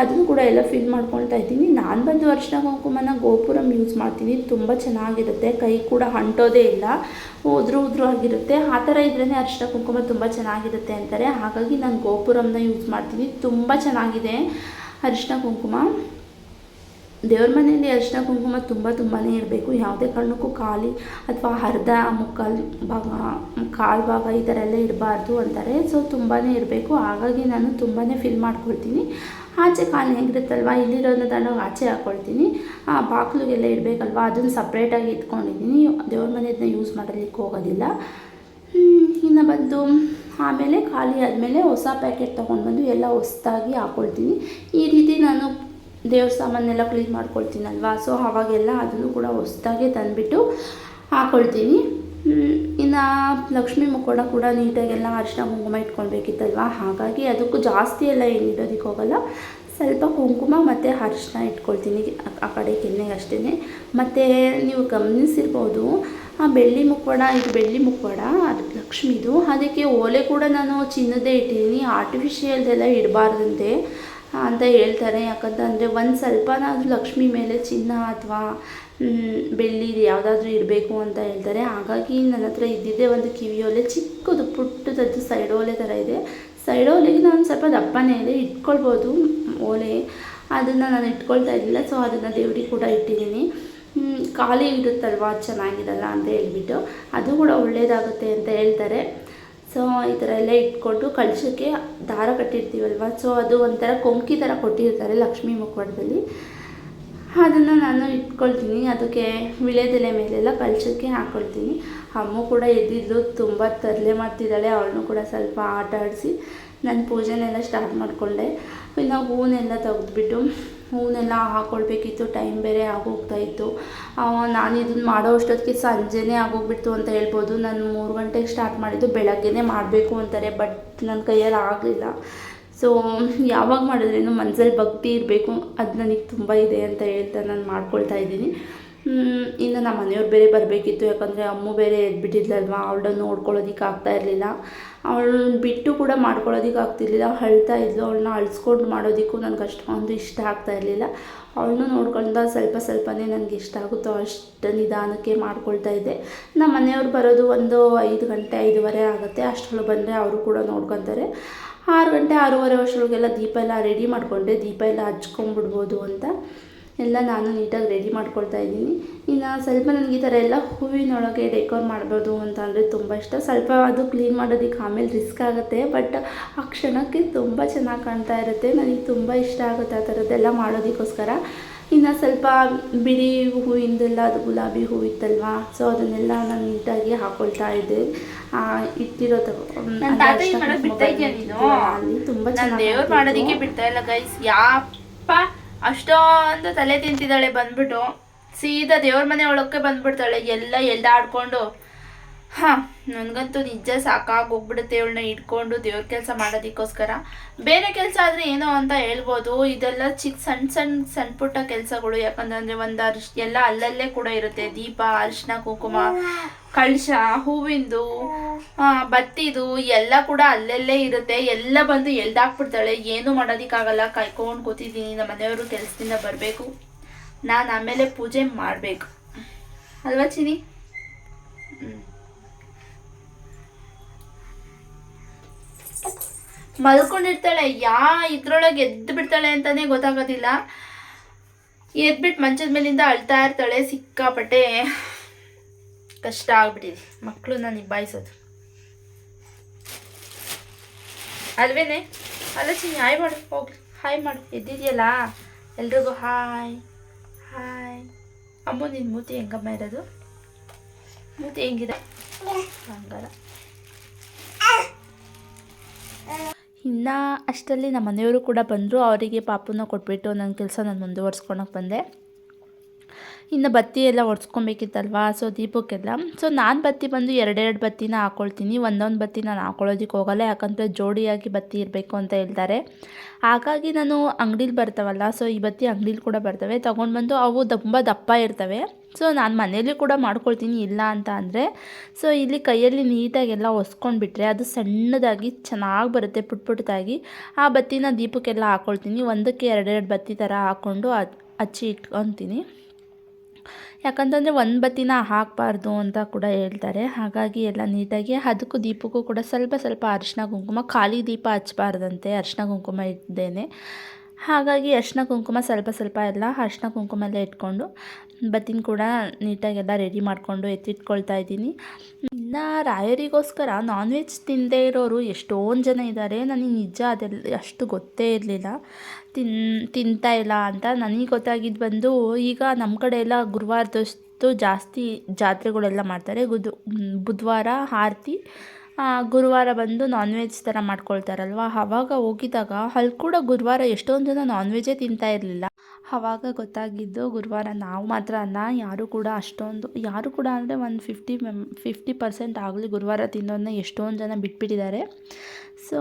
[SPEAKER 1] ಅದನ್ನು ಕೂಡ ಎಲ್ಲ ಫಿಲ್ ಮಾಡ್ಕೊಳ್ತಾ ಇದ್ದೀನಿ. ನಾನು ಬಂದು ಅರಿಶಿನ ಕುಂಕುಮನ ಗೋಪುರಂ ಯೂಸ್ ಮಾಡ್ತೀನಿ. ತುಂಬ ಚೆನ್ನಾಗಿರುತ್ತೆ. ಕೈ ಕೂಡ ಅಂಟೋದೇ ಇಲ್ಲ. ಉದ್ರು ಉದ್ರು ಆಗಿರುತ್ತೆ. ಆ ಥರ ಇದ್ರೇ ಅರಿಶಿನ ಕುಂಕುಮ ತುಂಬ ಚೆನ್ನಾಗಿರುತ್ತೆ ಅಂತಾರೆ. ಹಾಗಾಗಿ ನಾನು ಗೋಪುರಂನ ಯೂಸ್ ಮಾಡ್ತೀನಿ. ತುಂಬ ಚೆನ್ನಾಗಿದೆ ಅರಿಶಿನ ಕುಂಕುಮ. ದೇವ್ರ ಮನೆಯಲ್ಲಿ ಅರಿಶಿನ ಕುಂಕುಮ ತುಂಬ ತುಂಬಾ ಇರಬೇಕು. ಯಾವುದೇ ಕಾರಣಕ್ಕೂ ಖಾಲಿ ಅಥವಾ ಅರ್ಧ ಮುಕ್ಕಾಲು ಭಾಗ, ಕಾಲು ಭಾಗ ಈ ಥರ ಎಲ್ಲ ಇರಬಾರ್ದು ಅಂತಾರೆ. ಸೊ ತುಂಬಾ ಇರಬೇಕು. ಹಾಗಾಗಿ ನಾನು ತುಂಬಾ ಫಿಲ್ ಮಾಡ್ಕೊಳ್ತೀನಿ. ಆಚೆ ಖಾಲಿ ಹೆಂಗಿರುತ್ತಲ್ವ? ಇಲ್ಲಿರೋದನ್ನ ತಗೊಂಡೋಗಿ ಆಚೆ ಹಾಕ್ಕೊಳ್ತೀನಿ ಆ, ಬಾಗಿಲಿಗೆಲ್ಲ ಇಡಬೇಕಲ್ವ? ಅದನ್ನು ಸಪ್ರೇಟಾಗಿ ಇಟ್ಕೊಂಡಿದ್ದೀನಿ. ದೇವ್ರ ಮನೆಯದನ್ನ ಯೂಸ್ ಮಾಡಲಿಕ್ಕೆ ಹೋಗೋದಿಲ್ಲ. ಇನ್ನು ಬಂದು ಆಮೇಲೆ ಖಾಲಿ ಆದಮೇಲೆ ಹೊಸ ಪ್ಯಾಕೆಟ್ ತೊಗೊಂಡು ಬಂದು ಎಲ್ಲ ಹೊಸದಾಗಿ ಹಾಕ್ಕೊಳ್ತೀನಿ ಈ ರೀತಿ ನಾನು ದೇವ್ರ ಸಾಮಾನೆಲ್ಲ ಕ್ಲೀನ್ ಮಾಡ್ಕೊಳ್ತೀನಲ್ವಾ? ಸೊ ಅವಾಗೆಲ್ಲ ಅದನ್ನು ಕೂಡ ಹೊಸ್ದಾಗೆ ತಂದುಬಿಟ್ಟು ಹಾಕ್ಕೊಳ್ತೀನಿ ಇನ್ನು ಲಕ್ಷ್ಮೀ ಮುಖೋಣ ಕೂಡ ನೀಟಾಗೆಲ್ಲ ಅರಿಶಿನ ಕುಂಕುಮ ಇಟ್ಕೊಳ್ಬೇಕಿತ್ತಲ್ವಾ? ಹಾಗಾಗಿ ಅದಕ್ಕೂ ಜಾಸ್ತಿ ಎಲ್ಲ ಏನು ಇಡೋದಕ್ಕೆ ಹೋಗಲ್ಲ. ಸ್ವಲ್ಪ ಕುಂಕುಮ ಮತ್ತು ಅರಿಶಿನ ಇಟ್ಕೊಳ್ತೀನಿ. ಆ- ಆ ಕಡೆ ಕೆನ್ನೆಗೆ ಅಷ್ಟೇ ಮತ್ತು ನೀವು ಗಮನಿಸಿರ್ಬೋದು, ಆ ಬೆಳ್ಳಿ ಮುಖವಾಡ ಇದು ಬೆಳ್ಳಿ ಮುಖವಾಡ ಅದು ಲಕ್ಷ್ಮಿದು. ಅದಕ್ಕೆ ಓಲೆ ಕೂಡ ನಾನು ಚಿನ್ನದೇ ಇಟ್ಟಿದ್ದೀನಿ. ಆರ್ಟಿಫಿಷಿಯಲ್ದೆಲ್ಲ ಇಡಬಾರ್ದಂತೆ. ಅಂತ ಹೇಳ್ತಾರೆ. ಯಾಕಂತಂದರೆ ಒಂದು ಸ್ವಲ್ಪನಾದರೂ ಲಕ್ಷ್ಮಿ ಮೇಲೆ ಚಿನ್ನ ಅಥವಾ ಬೆಳ್ಳಿ ಯಾವುದಾದ್ರೂ ಇರಬೇಕು ಅಂತ ಹೇಳ್ತಾರೆ. ಹಾಗಾಗಿ ನನ್ನ ಹತ್ರ ಇದ್ದಿದ್ದೇ ಒಂದು ಕಿವಿಯೋಲೆ ಚಿಕ್ಕದು, ಪುಟ್ಟದದ್ದು ಸೈಡ್ ಓಲೆ ಥರ ಇದೆ. ಸೈಡ್ ಓಲೆಗೆ ನಾನು ಸ್ವಲ್ಪ ದಪ್ಪನೇ ಇದೆ. ಇಟ್ಕೊಳ್ಬೋದು ಓಲೆ ಅದನ್ನು ನಾನು ಇಟ್ಕೊಳ್ತಾ ಇರಲಿಲ್ಲ ಸೊ ಅದನ್ನು ದೇವ್ರಿಗೆ ಕೂಡ ಇಟ್ಟಿದ್ದೀನಿ. ಖಾಲಿ ಇರುತ್ತಲ್ವ? ಚೆನ್ನಾಗಿರಲ್ಲ ಅಂತ ಹೇಳ್ಬಿಟ್ಟು. ಅದು ಕೂಡ ಒಳ್ಳೆಯದಾಗುತ್ತೆ ಅಂತ ಹೇಳ್ತಾರೆ. ಸೊ ಈ ಥರ ಎಲ್ಲ ಇಟ್ಕೊಂಡು ಕಳಶಕ್ಕೆ ದಾರ ಕಟ್ಟಿರ್ತೀವಲ್ವ? ಸೊ ಅದು ಒಂಥರ ಕೊಂಕಿ ಥರ ಕೊಟ್ಟಿರ್ತಾರೆ ಲಕ್ಷ್ಮೀ ಮುಖವಾಡದಲ್ಲಿ ಅದನ್ನು ನಾನು ಇಟ್ಕೊಳ್ತೀನಿ. ಅದಕ್ಕೆ ವಿಳೆದೆಲೆ ಮೇಲೆಲ್ಲ ಕಳಶಕ್ಕೆ ಹಾಕ್ಕೊಳ್ತೀನಿ ಅಮ್ಮ ಕೂಡ ಎದ್ದಿದ್ದು ತುಂಬ ತರಲೆ ಮಾಡ್ತಿದ್ದಾಳೆ. ಅವಳನ್ನು ಕೂಡ ಸ್ವಲ್ಪ ಆಟ ಆಡಿಸಿ ನಾನು ಪೂಜೆನೆಲ್ಲ ಸ್ಟಾರ್ಟ್ ಮಾಡಿಕೊಂಡೆ. ಇನ್ನು ಹೂವನ್ನೆಲ್ಲ ತೆಗೆದ್ಬಿಟ್ಟು ಹೂವನ್ನೆಲ್ಲ ಹಾಕ್ಕೊಳ್ಬೇಕಿತ್ತು ಟೈಮ್ ಬೇರೆ ಆಗೋಗ್ತಾಯಿತ್ತು ನಾನು ಇದನ್ನು ಮಾಡೋ ಅಷ್ಟೊತ್ತಿಗೆ ಸಂಜೆನೇ ಆಗೋಗ್ಬಿಡ್ತು ಅಂತ ಹೇಳ್ಬೋದು. ನಾನು ಮೂರು ಗಂಟೆಗೆ ಸ್ಟಾರ್ಟ್ ಮಾಡಿದ್ದು ಬೆಳಗ್ಗೆನೇ ಮಾಡಬೇಕು ಅಂತಾರೆ ಬಟ್ ನನ್ನ ಕೈಯಲ್ಲಿ ಆಗಲಿಲ್ಲ. ಸೊ ಯಾವಾಗ ಮಾಡಿದ್ರೇನು ಮನಸ್ಸಲ್ಲಿ ಭಕ್ತಿ ಇರಬೇಕು, ಅದು ನನಗೆ ತುಂಬ ಇದೆ ಅಂತ ಹೇಳ್ತಾ ನಾನು ಮಾಡ್ಕೊಳ್ತಾ ಇದ್ದೀನಿ. ನಮ್ಮ ಮನೆಯವ್ರು ಬೇರೆ ಬರಬೇಕಿತ್ತು, ಯಾಕಂದರೆ ಅಮ್ಮು ಬೇರೆ ಎದ್ಬಿಟ್ಟಿದ್ಲಲ್ವ, ಅವಳನ್ನ ನೋಡ್ಕೊಳ್ಳೋದಕ್ಕೆ ಆಗ್ತಾ ಇರಲಿಲ್ಲ. ಅವಳನ್ನ ಬಿಟ್ಟು ಕೂಡ ಮಾಡ್ಕೊಳ್ಳೋದಕ್ಕೆ ಆಗ್ತಿರ್ಲಿಲ್ಲ ಅಳ್ತಾ ಇದ್ಲು, ಅವಳನ್ನ ಅಳಿಸ್ಕೊಂಡು ಮಾಡೋದಕ್ಕೂ ನನಗೆ ಅಷ್ಟೊಂದು ಇಷ್ಟ ಆಗ್ತಾ ಇರಲಿಲ್ಲ. ಅವಳನ್ನು ನೋಡ್ಕೊಂಡ ಸ್ವಲ್ಪ ಸ್ವಲ್ಪನೇ ನನಗೆ ಇಷ್ಟ ಆಗುತ್ತೋ ಅಷ್ಟು ನಿಧಾನಕ್ಕೆ ಮಾಡ್ಕೊಳ್ತಾ ಇದ್ದೆ. ನಮ್ಮ ಮನೆಯವ್ರು ಬರೋದು ಒಂದು ಐದು ಗಂಟೆ, ಐದುವರೆ ಆಗುತ್ತೆ ಅಷ್ಟರೊಳಗೆ ಬಂದರೆ ಅವರು ಕೂಡ ನೋಡ್ಕೊತಾರೆ. ಆರು ಗಂಟೆ, ಆರೂವರೆ ವರ್ಷಗಳಿಗೆಲ್ಲ ದೀಪ ಎಲ್ಲ ರೆಡಿ ಮಾಡಿಕೊಂಡೆ, ದೀಪ ಎಲ್ಲ ಹಚ್ಕೊಂಡ್ಬಿಡ್ಬೋದು ಅಂತ. ಎಲ್ಲ ನಾನು ನೀಟಾಗಿ ರೆಡಿ ಮಾಡ್ಕೊಳ್ತಾ ಇದ್ದೀನಿ. ಇನ್ನು ಸ್ವಲ್ಪ ನನಗೆ ಈ ಥರ ಎಲ್ಲ ಹೂವಿನೊಳಗೆ ಡೆಕೋರ್ ಮಾಡ್ಬೋದು ಅಂತ ಅಂದರೆ ತುಂಬ ಇಷ್ಟ. ಸ್ವಲ್ಪ ಅದು ಕ್ಲೀನ್ ಮಾಡೋದಕ್ಕೆ ಆಮೇಲೆ ರಿಸ್ಕ್ ಆಗುತ್ತೆ ಬಟ್ ಆ ಕ್ಷಣಕ್ಕೆ ತುಂಬ ಚೆನ್ನಾಗಿ ಕಾಣ್ತಾ ಇರುತ್ತೆ. ನನಗೆ ತುಂಬ ಇಷ್ಟ ಆಗುತ್ತೆ ಆ ಥರದ್ದೆಲ್ಲ ಮಾಡೋದಕ್ಕೋಸ್ಕರ. ಇನ್ನು ಸ್ವಲ್ಪ ಬಿಳಿ ಹೂವಿಂದೆಲ್ಲ ಅದು ಗುಲಾಬಿ ಹೂವು ಇತ್ತಲ್ವಾ ಸೊ ಅದನ್ನೆಲ್ಲ ನಾನು ನೀಟಾಗಿ ಹಾಕೊಳ್ತಾ ಇದ್ದೆ. ಇಟ್ಟಿರೋದು ತುಂಬ ಚೆನ್ನಾಗಿ
[SPEAKER 2] ಮಾಡೋದಿಕ್ಕೆ ಬಿಡ್ತಾ ಇಲ್ಲ ಗೈಸ್ ಯಾಪ ಅಷ್ಟೊಂದು ತಲೆ ತಿಂತಿದ್ದಾಳೆ ಬಂದ್ಬಿಟ್ಟು. ಸೀದಾ ದೇವ್ರ ಮನೆ ಒಳಕ್ಕೆ ಬಂದ್ಬಿಡ್ತಾಳೆ. ಎಲ್ಲ ಎಲ್ದಾಡ್ಕೊಂಡು. ಹಾ, ನನಗಂತೂ ನಿಜ ಸಾಕಾಗೋಗ್ಬಿಡುತ್ತೆ ಇವಳನ್ನ ಇಟ್ಕೊಂಡು ದೇವ್ರ ಕೆಲಸ ಮಾಡೋದಕ್ಕೋಸ್ಕರ. ಬೇರೆ ಕೆಲಸ ಆದರೆ ಏನೋ ಅಂತ ಹೇಳ್ಬೋದು. ಇದೆಲ್ಲ ಚಿಕ್ಕ ಸಣ್ಣ ಸಣ್ಣ ಸಣ್ಣ ಪುಟ್ಟ ಕೆಲಸಗಳು. ಯಾಕಂತಂದ್ರೆ ಒಂದು ಅರ್ಶ್ ಎಲ್ಲ ಅಲ್ಲಲ್ಲೇ ಕೂಡ ಇರುತ್ತೆ. ದೀಪ, ಅರಿಶಿನ, ಕುಂಕುಮ, ಕಳಶ, ಹೂವಿಂದು ಬತ್ತಿದು ಎಲ್ಲ ಕೂಡ ಅಲ್ಲಲ್ಲೇ ಇರುತ್ತೆ. ಎಲ್ಲ ಬಂದು ಎಲ್ದಾಕ್ಬಿಡ್ತಾಳೆ ಏನು ಮಾಡೋದಕ್ಕಾಗಲ್ಲ. ಕಾಯ್ಕೊಂಡು ಕೂತಿದ್ದೀನಿ. ನಮ್ಮ ಮನೆಯವರು ಕೆಲಸದಿಂದ ಬರಬೇಕು. ನಾನು ಆಮೇಲೆ ಪೂಜೆ ಮಾಡಬೇಕು. ಅಲ್ವಾ ಚಿನಿ ಹ್ಮ್. ಮಲ್ಕೊಂಡಿರ್ತಾಳೆ, ಯಾ ಇದ್ರೊಳಗೆ ಎದ್ದು ಬಿಡ್ತಾಳೆ ಅಂತಾನೆ ಗೊತ್ತಾಗೋದಿಲ್ಲ. ಎದ್ಬಿಟ್ಟು ಮಂಚದ ಮೇಲಿಂದ ಅಳ್ತಾ ಇರ್ತಾಳೆ ಸಿಕ್ಕಾಪಟ್ಟೆ. ಕಷ್ಟ ಆಗ್ಬಿಟ್ಟಿದೆ ಮಕ್ಕಳನ್ನ ನಿಭಾಯಿಸೋದು. ಅಲ್ವೇನೆ? ಅಲ್ಲ ಚಿನ್ನಿ ಹಾಯ್ ಮಾಡು, ಹೋಗ್ಲಿ. ಹಾಯ್ ಮಾಡು, ಎದ್ದಿದ್ಯಲ್ಲ? ಎಲ್ರಿಗೂ ಹಾಯ್ ಹಾಯ್. ಅಮ್ಮ ನಿನ್ನ ಮೂತಿ ಹೆಂಗಮ್ಮ ಇರೋದು? ಮೂತಿ ಹೆಂಗಿದೆ? ಬಂಗಾರ
[SPEAKER 1] ಇನ್ನು ಅಷ್ಟರಲ್ಲಿ ನಮ್ಮ ಮನೆಯವರು ಕೂಡ ಬಂದರು, ಅವರಿಗೆ ಪಾಪನ ಕೊಟ್ಬಿಟ್ಟು ನನ್ನ ಕೆಲಸ ನಾನು ಮುಂದುವರ್ಸ್ಕೊಳಕ್ಕೆ ಬಂದೆ. ಇನ್ನು ಬತ್ತಿ ಎಲ್ಲ ಒಡ್ಸ್ಕೊಬೇಕಿತ್ತಲ್ವ ಸೊ ದೀಪಕ್ಕೆಲ್ಲ. ಸೊ ನಾನು ಬತ್ತಿ ಬಂದು ಎರಡೆರಡು ಬತ್ತಿನ ಹಾಕ್ಕೊಳ್ತೀನಿ ಒಂದೊಂದು ಬತ್ತಿ ನಾನು ಹಾಕ್ಕೊಳ್ಳೋದಕ್ಕೆ ಹೋಗಲ್ಲ, ಯಾಕಂದರೆ ಜೋಡಿಯಾಗಿ ಬತ್ತಿ ಇರಬೇಕು ಅಂತ ಹೇಳ್ತಾರೆ. ಹಾಗಾಗಿ ನಾನು ಅಂಗಡೀಲಿ ಬರ್ತಾವಲ್ಲ ಸೊ ಈ ಬತ್ತಿ ಅಂಗಡೀಲಿ ಕೂಡ ಬರ್ತವೆ. ತೊಗೊಂಡು ಬಂದು ಅವು ತುಂಬ ದಪ್ಪ ಇರ್ತವೆ. ಸೊ ನಾನು ಮನೇಲಿ ಕೂಡ ಮಾಡ್ಕೊಳ್ತೀನಿ, ಇಲ್ಲ ಅಂತ ಅಂದರೆ ಸೊ ಇಲ್ಲಿ ಕೈಯಲ್ಲಿ ನೀಟಾಗೆಲ್ಲ ಒಸ್ಕೊಂಡ್ಬಿಟ್ರೆ ಅದು ಸಣ್ಣದಾಗಿ ಚೆನ್ನಾಗಿ ಬರುತ್ತೆ ಪುಟ್ ಪುಟ್ಟದಾಗಿ ಆ ಬತ್ತಿನ ದೀಪಕ್ಕೆಲ್ಲ ಹಾಕ್ಕೊಳ್ತೀನಿ ಒಂದಕ್ಕೆ ಎರಡೆರಡು ಬತ್ತಿ ಥರ ಹಾಕ್ಕೊಂಡು ಹಚ್ಚಿ ಇಟ್ಕೊತೀನಿ. ಯಾಕಂತಂದರೆ ಒಂದು ಬತ್ತಿನ ಹಾಕಬಾರ್ದು ಅಂತ ಕೂಡ ಹೇಳ್ತಾರೆ. ಹಾಗಾಗಿ ಎಲ್ಲ ನೀಟಾಗಿ ಅದಕ್ಕೂ ದೀಪಕ್ಕೂ ಕೂಡ ಸ್ವಲ್ಪ ಸ್ವಲ್ಪ ಅರಿಶಿನ ಕುಂಕುಮ, ಖಾಲಿ ದೀಪ ಹಚ್ಚಬಾರ್ದಂತೆ ಅರಿಶಿನ ಕುಂಕುಮ ಇದ್ದೇನೆ. ಹಾಗಾಗಿ ಅರ್ಶಿನ ಕುಂಕುಮ ಸ್ವಲ್ಪ ಸ್ವಲ್ಪ ಎಲ್ಲ ಅರ್ಶಿನ ಕುಂಕುಮ ಎಲ್ಲ ಇಟ್ಕೊಂಡು ಬತ್ತಿನ ಕೂಡ ನೀಟಾಗೆಲ್ಲ ರೆಡಿ ಮಾಡಿಕೊಂಡು ಎತ್ತಿಟ್ಕೊಳ್ತಾ ಇದ್ದೀನಿ. ಇನ್ನು ರಾಯರಿಗೋಸ್ಕರ ನಾನ್ ವೆಜ್ ತಿನ್ನದೇ ಇರೋರು ಎಷ್ಟೊಂದು ಜನ ಇದ್ದಾರೆ ನನಗೆ ನಿಜ ಅದೆಲ್ಲ ಅಷ್ಟು ಗೊತ್ತೇ ಇರಲಿಲ್ಲ. ತಿನ್, ತಿಂತಾ ಇಲ್ಲ ಅಂತ ನನಗೆ ಗೊತ್ತಾಗಿದ್ದು ಬಂದು ಈಗ ನಮ್ಮ ಕಡೆ ಎಲ್ಲ ಗುರುವಾರದಷ್ಟು ಜಾಸ್ತಿ ಜಾತ್ರೆಗಳೆಲ್ಲ ಮಾಡ್ತಾರೆ. ಬುಧವಾರ, ಆರತಿ ಗುರುವಾರ ಬಂದು ನಾನ್ ವೆಜ್ ಥರ ಮಾಡ್ಕೊಳ್ತಾರಲ್ವ? ಆವಾಗ ಹೋಗಿದಾಗ ಅಲ್ಲಿ ಕೂಡ ಗುರುವಾರ ಎಷ್ಟೊಂದು ಜನ ನಾನ್ ವೆಜ್ಜೇ ತಿಂತಾ ಇರಲಿಲ್ಲ. ಆವಾಗ ಗೊತ್ತಾಗಿದ್ದು ಗುರುವಾರ ನಾವು ಮಾತ್ರ ಅಲ್ಲ ಯಾರೂ ಕೂಡ ಅಷ್ಟೊಂದು, ಯಾರು ಕೂಡ ಅಂದರೆ ಒಂದು ಫಿಫ್ಟಿ ಮೆಮ್ ಫಿಫ್ಟಿ ಪರ್ಸೆಂಟ್ ಆಗಲಿ ಗುರುವಾರ ತಿನ್ನೋದನ್ನ ಎಷ್ಟೊಂದು ಜನ ಬಿಟ್ಬಿಟ್ಟಿದ್ದಾರೆ. ಸೊ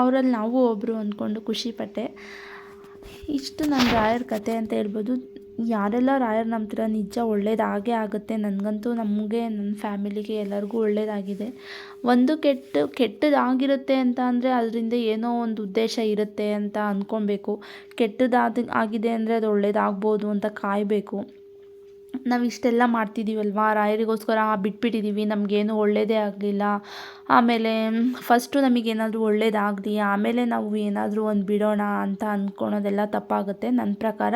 [SPEAKER 1] ಅವರಲ್ಲಿ ನಾವು ಒಬ್ಬರು ಅಂದ್ಕೊಂಡು ಖುಷಿಪಟ್ಟೆ. ಇಷ್ಟು ನನ್ನ ರಾಯರ ಕತೆ ಅಂತ ಹೇಳ್ಬೋದು. ಯಾರೆಲ್ಲ ರಾಯರು ನಂಬ್ತೀರ, ನಿಜ ಒಳ್ಳೇದಾಗೇ ಆಗುತ್ತೆ. ನನಗಂತೂ ನಮಗೆ ನನ್ನ ಫ್ಯಾಮಿಲಿಗೆ ಎಲ್ಲರಿಗೂ ಒಳ್ಳೇದಾಗಿದೆ. ಒಂದು ಕೆಟ್ಟ, ಕೆಟ್ಟದಾಗಿರುತ್ತೆ ಅಂತ ಅಂದರೆ ಅದರಿಂದ ಏನೋ ಒಂದು ಉದ್ದೇಶ ಇರುತ್ತೆ ಅಂತ ಅಂದ್ಕೊಬೇಕು ಕೆಟ್ಟದಾದ, ಆಗಿದೆ ಅಂದರೆ ಅದು ಒಳ್ಳೇದಾಗ್ಬೋದು ಅಂತ ಕಾಯಬೇಕು. ನಾವು ಇಷ್ಟೆಲ್ಲ ಮಾಡ್ತಿದ್ದೀವಲ್ವ ರಾಯರಿಗೋಸ್ಕರ ಬಿಟ್ಬಿಟ್ಟಿದ್ದೀವಿ ನಮಗೇನು ಒಳ್ಳೆಯದೇ ಆಗಲಿಲ್ಲ. ಆಮೇಲೆ ಫಸ್ಟು ನಮಗೇನಾದರೂ ಒಳ್ಳೇದಾಗಲಿ, ಆಮೇಲೆ ನಾವು ಏನಾದರೂ ಒಂದು ಬಿಡೋಣ ಅಂತ ಅಂದ್ಕೊಳೋದೆಲ್ಲ ತಪ್ಪಾಗುತ್ತೆ ನನ್ನ ಪ್ರಕಾರ.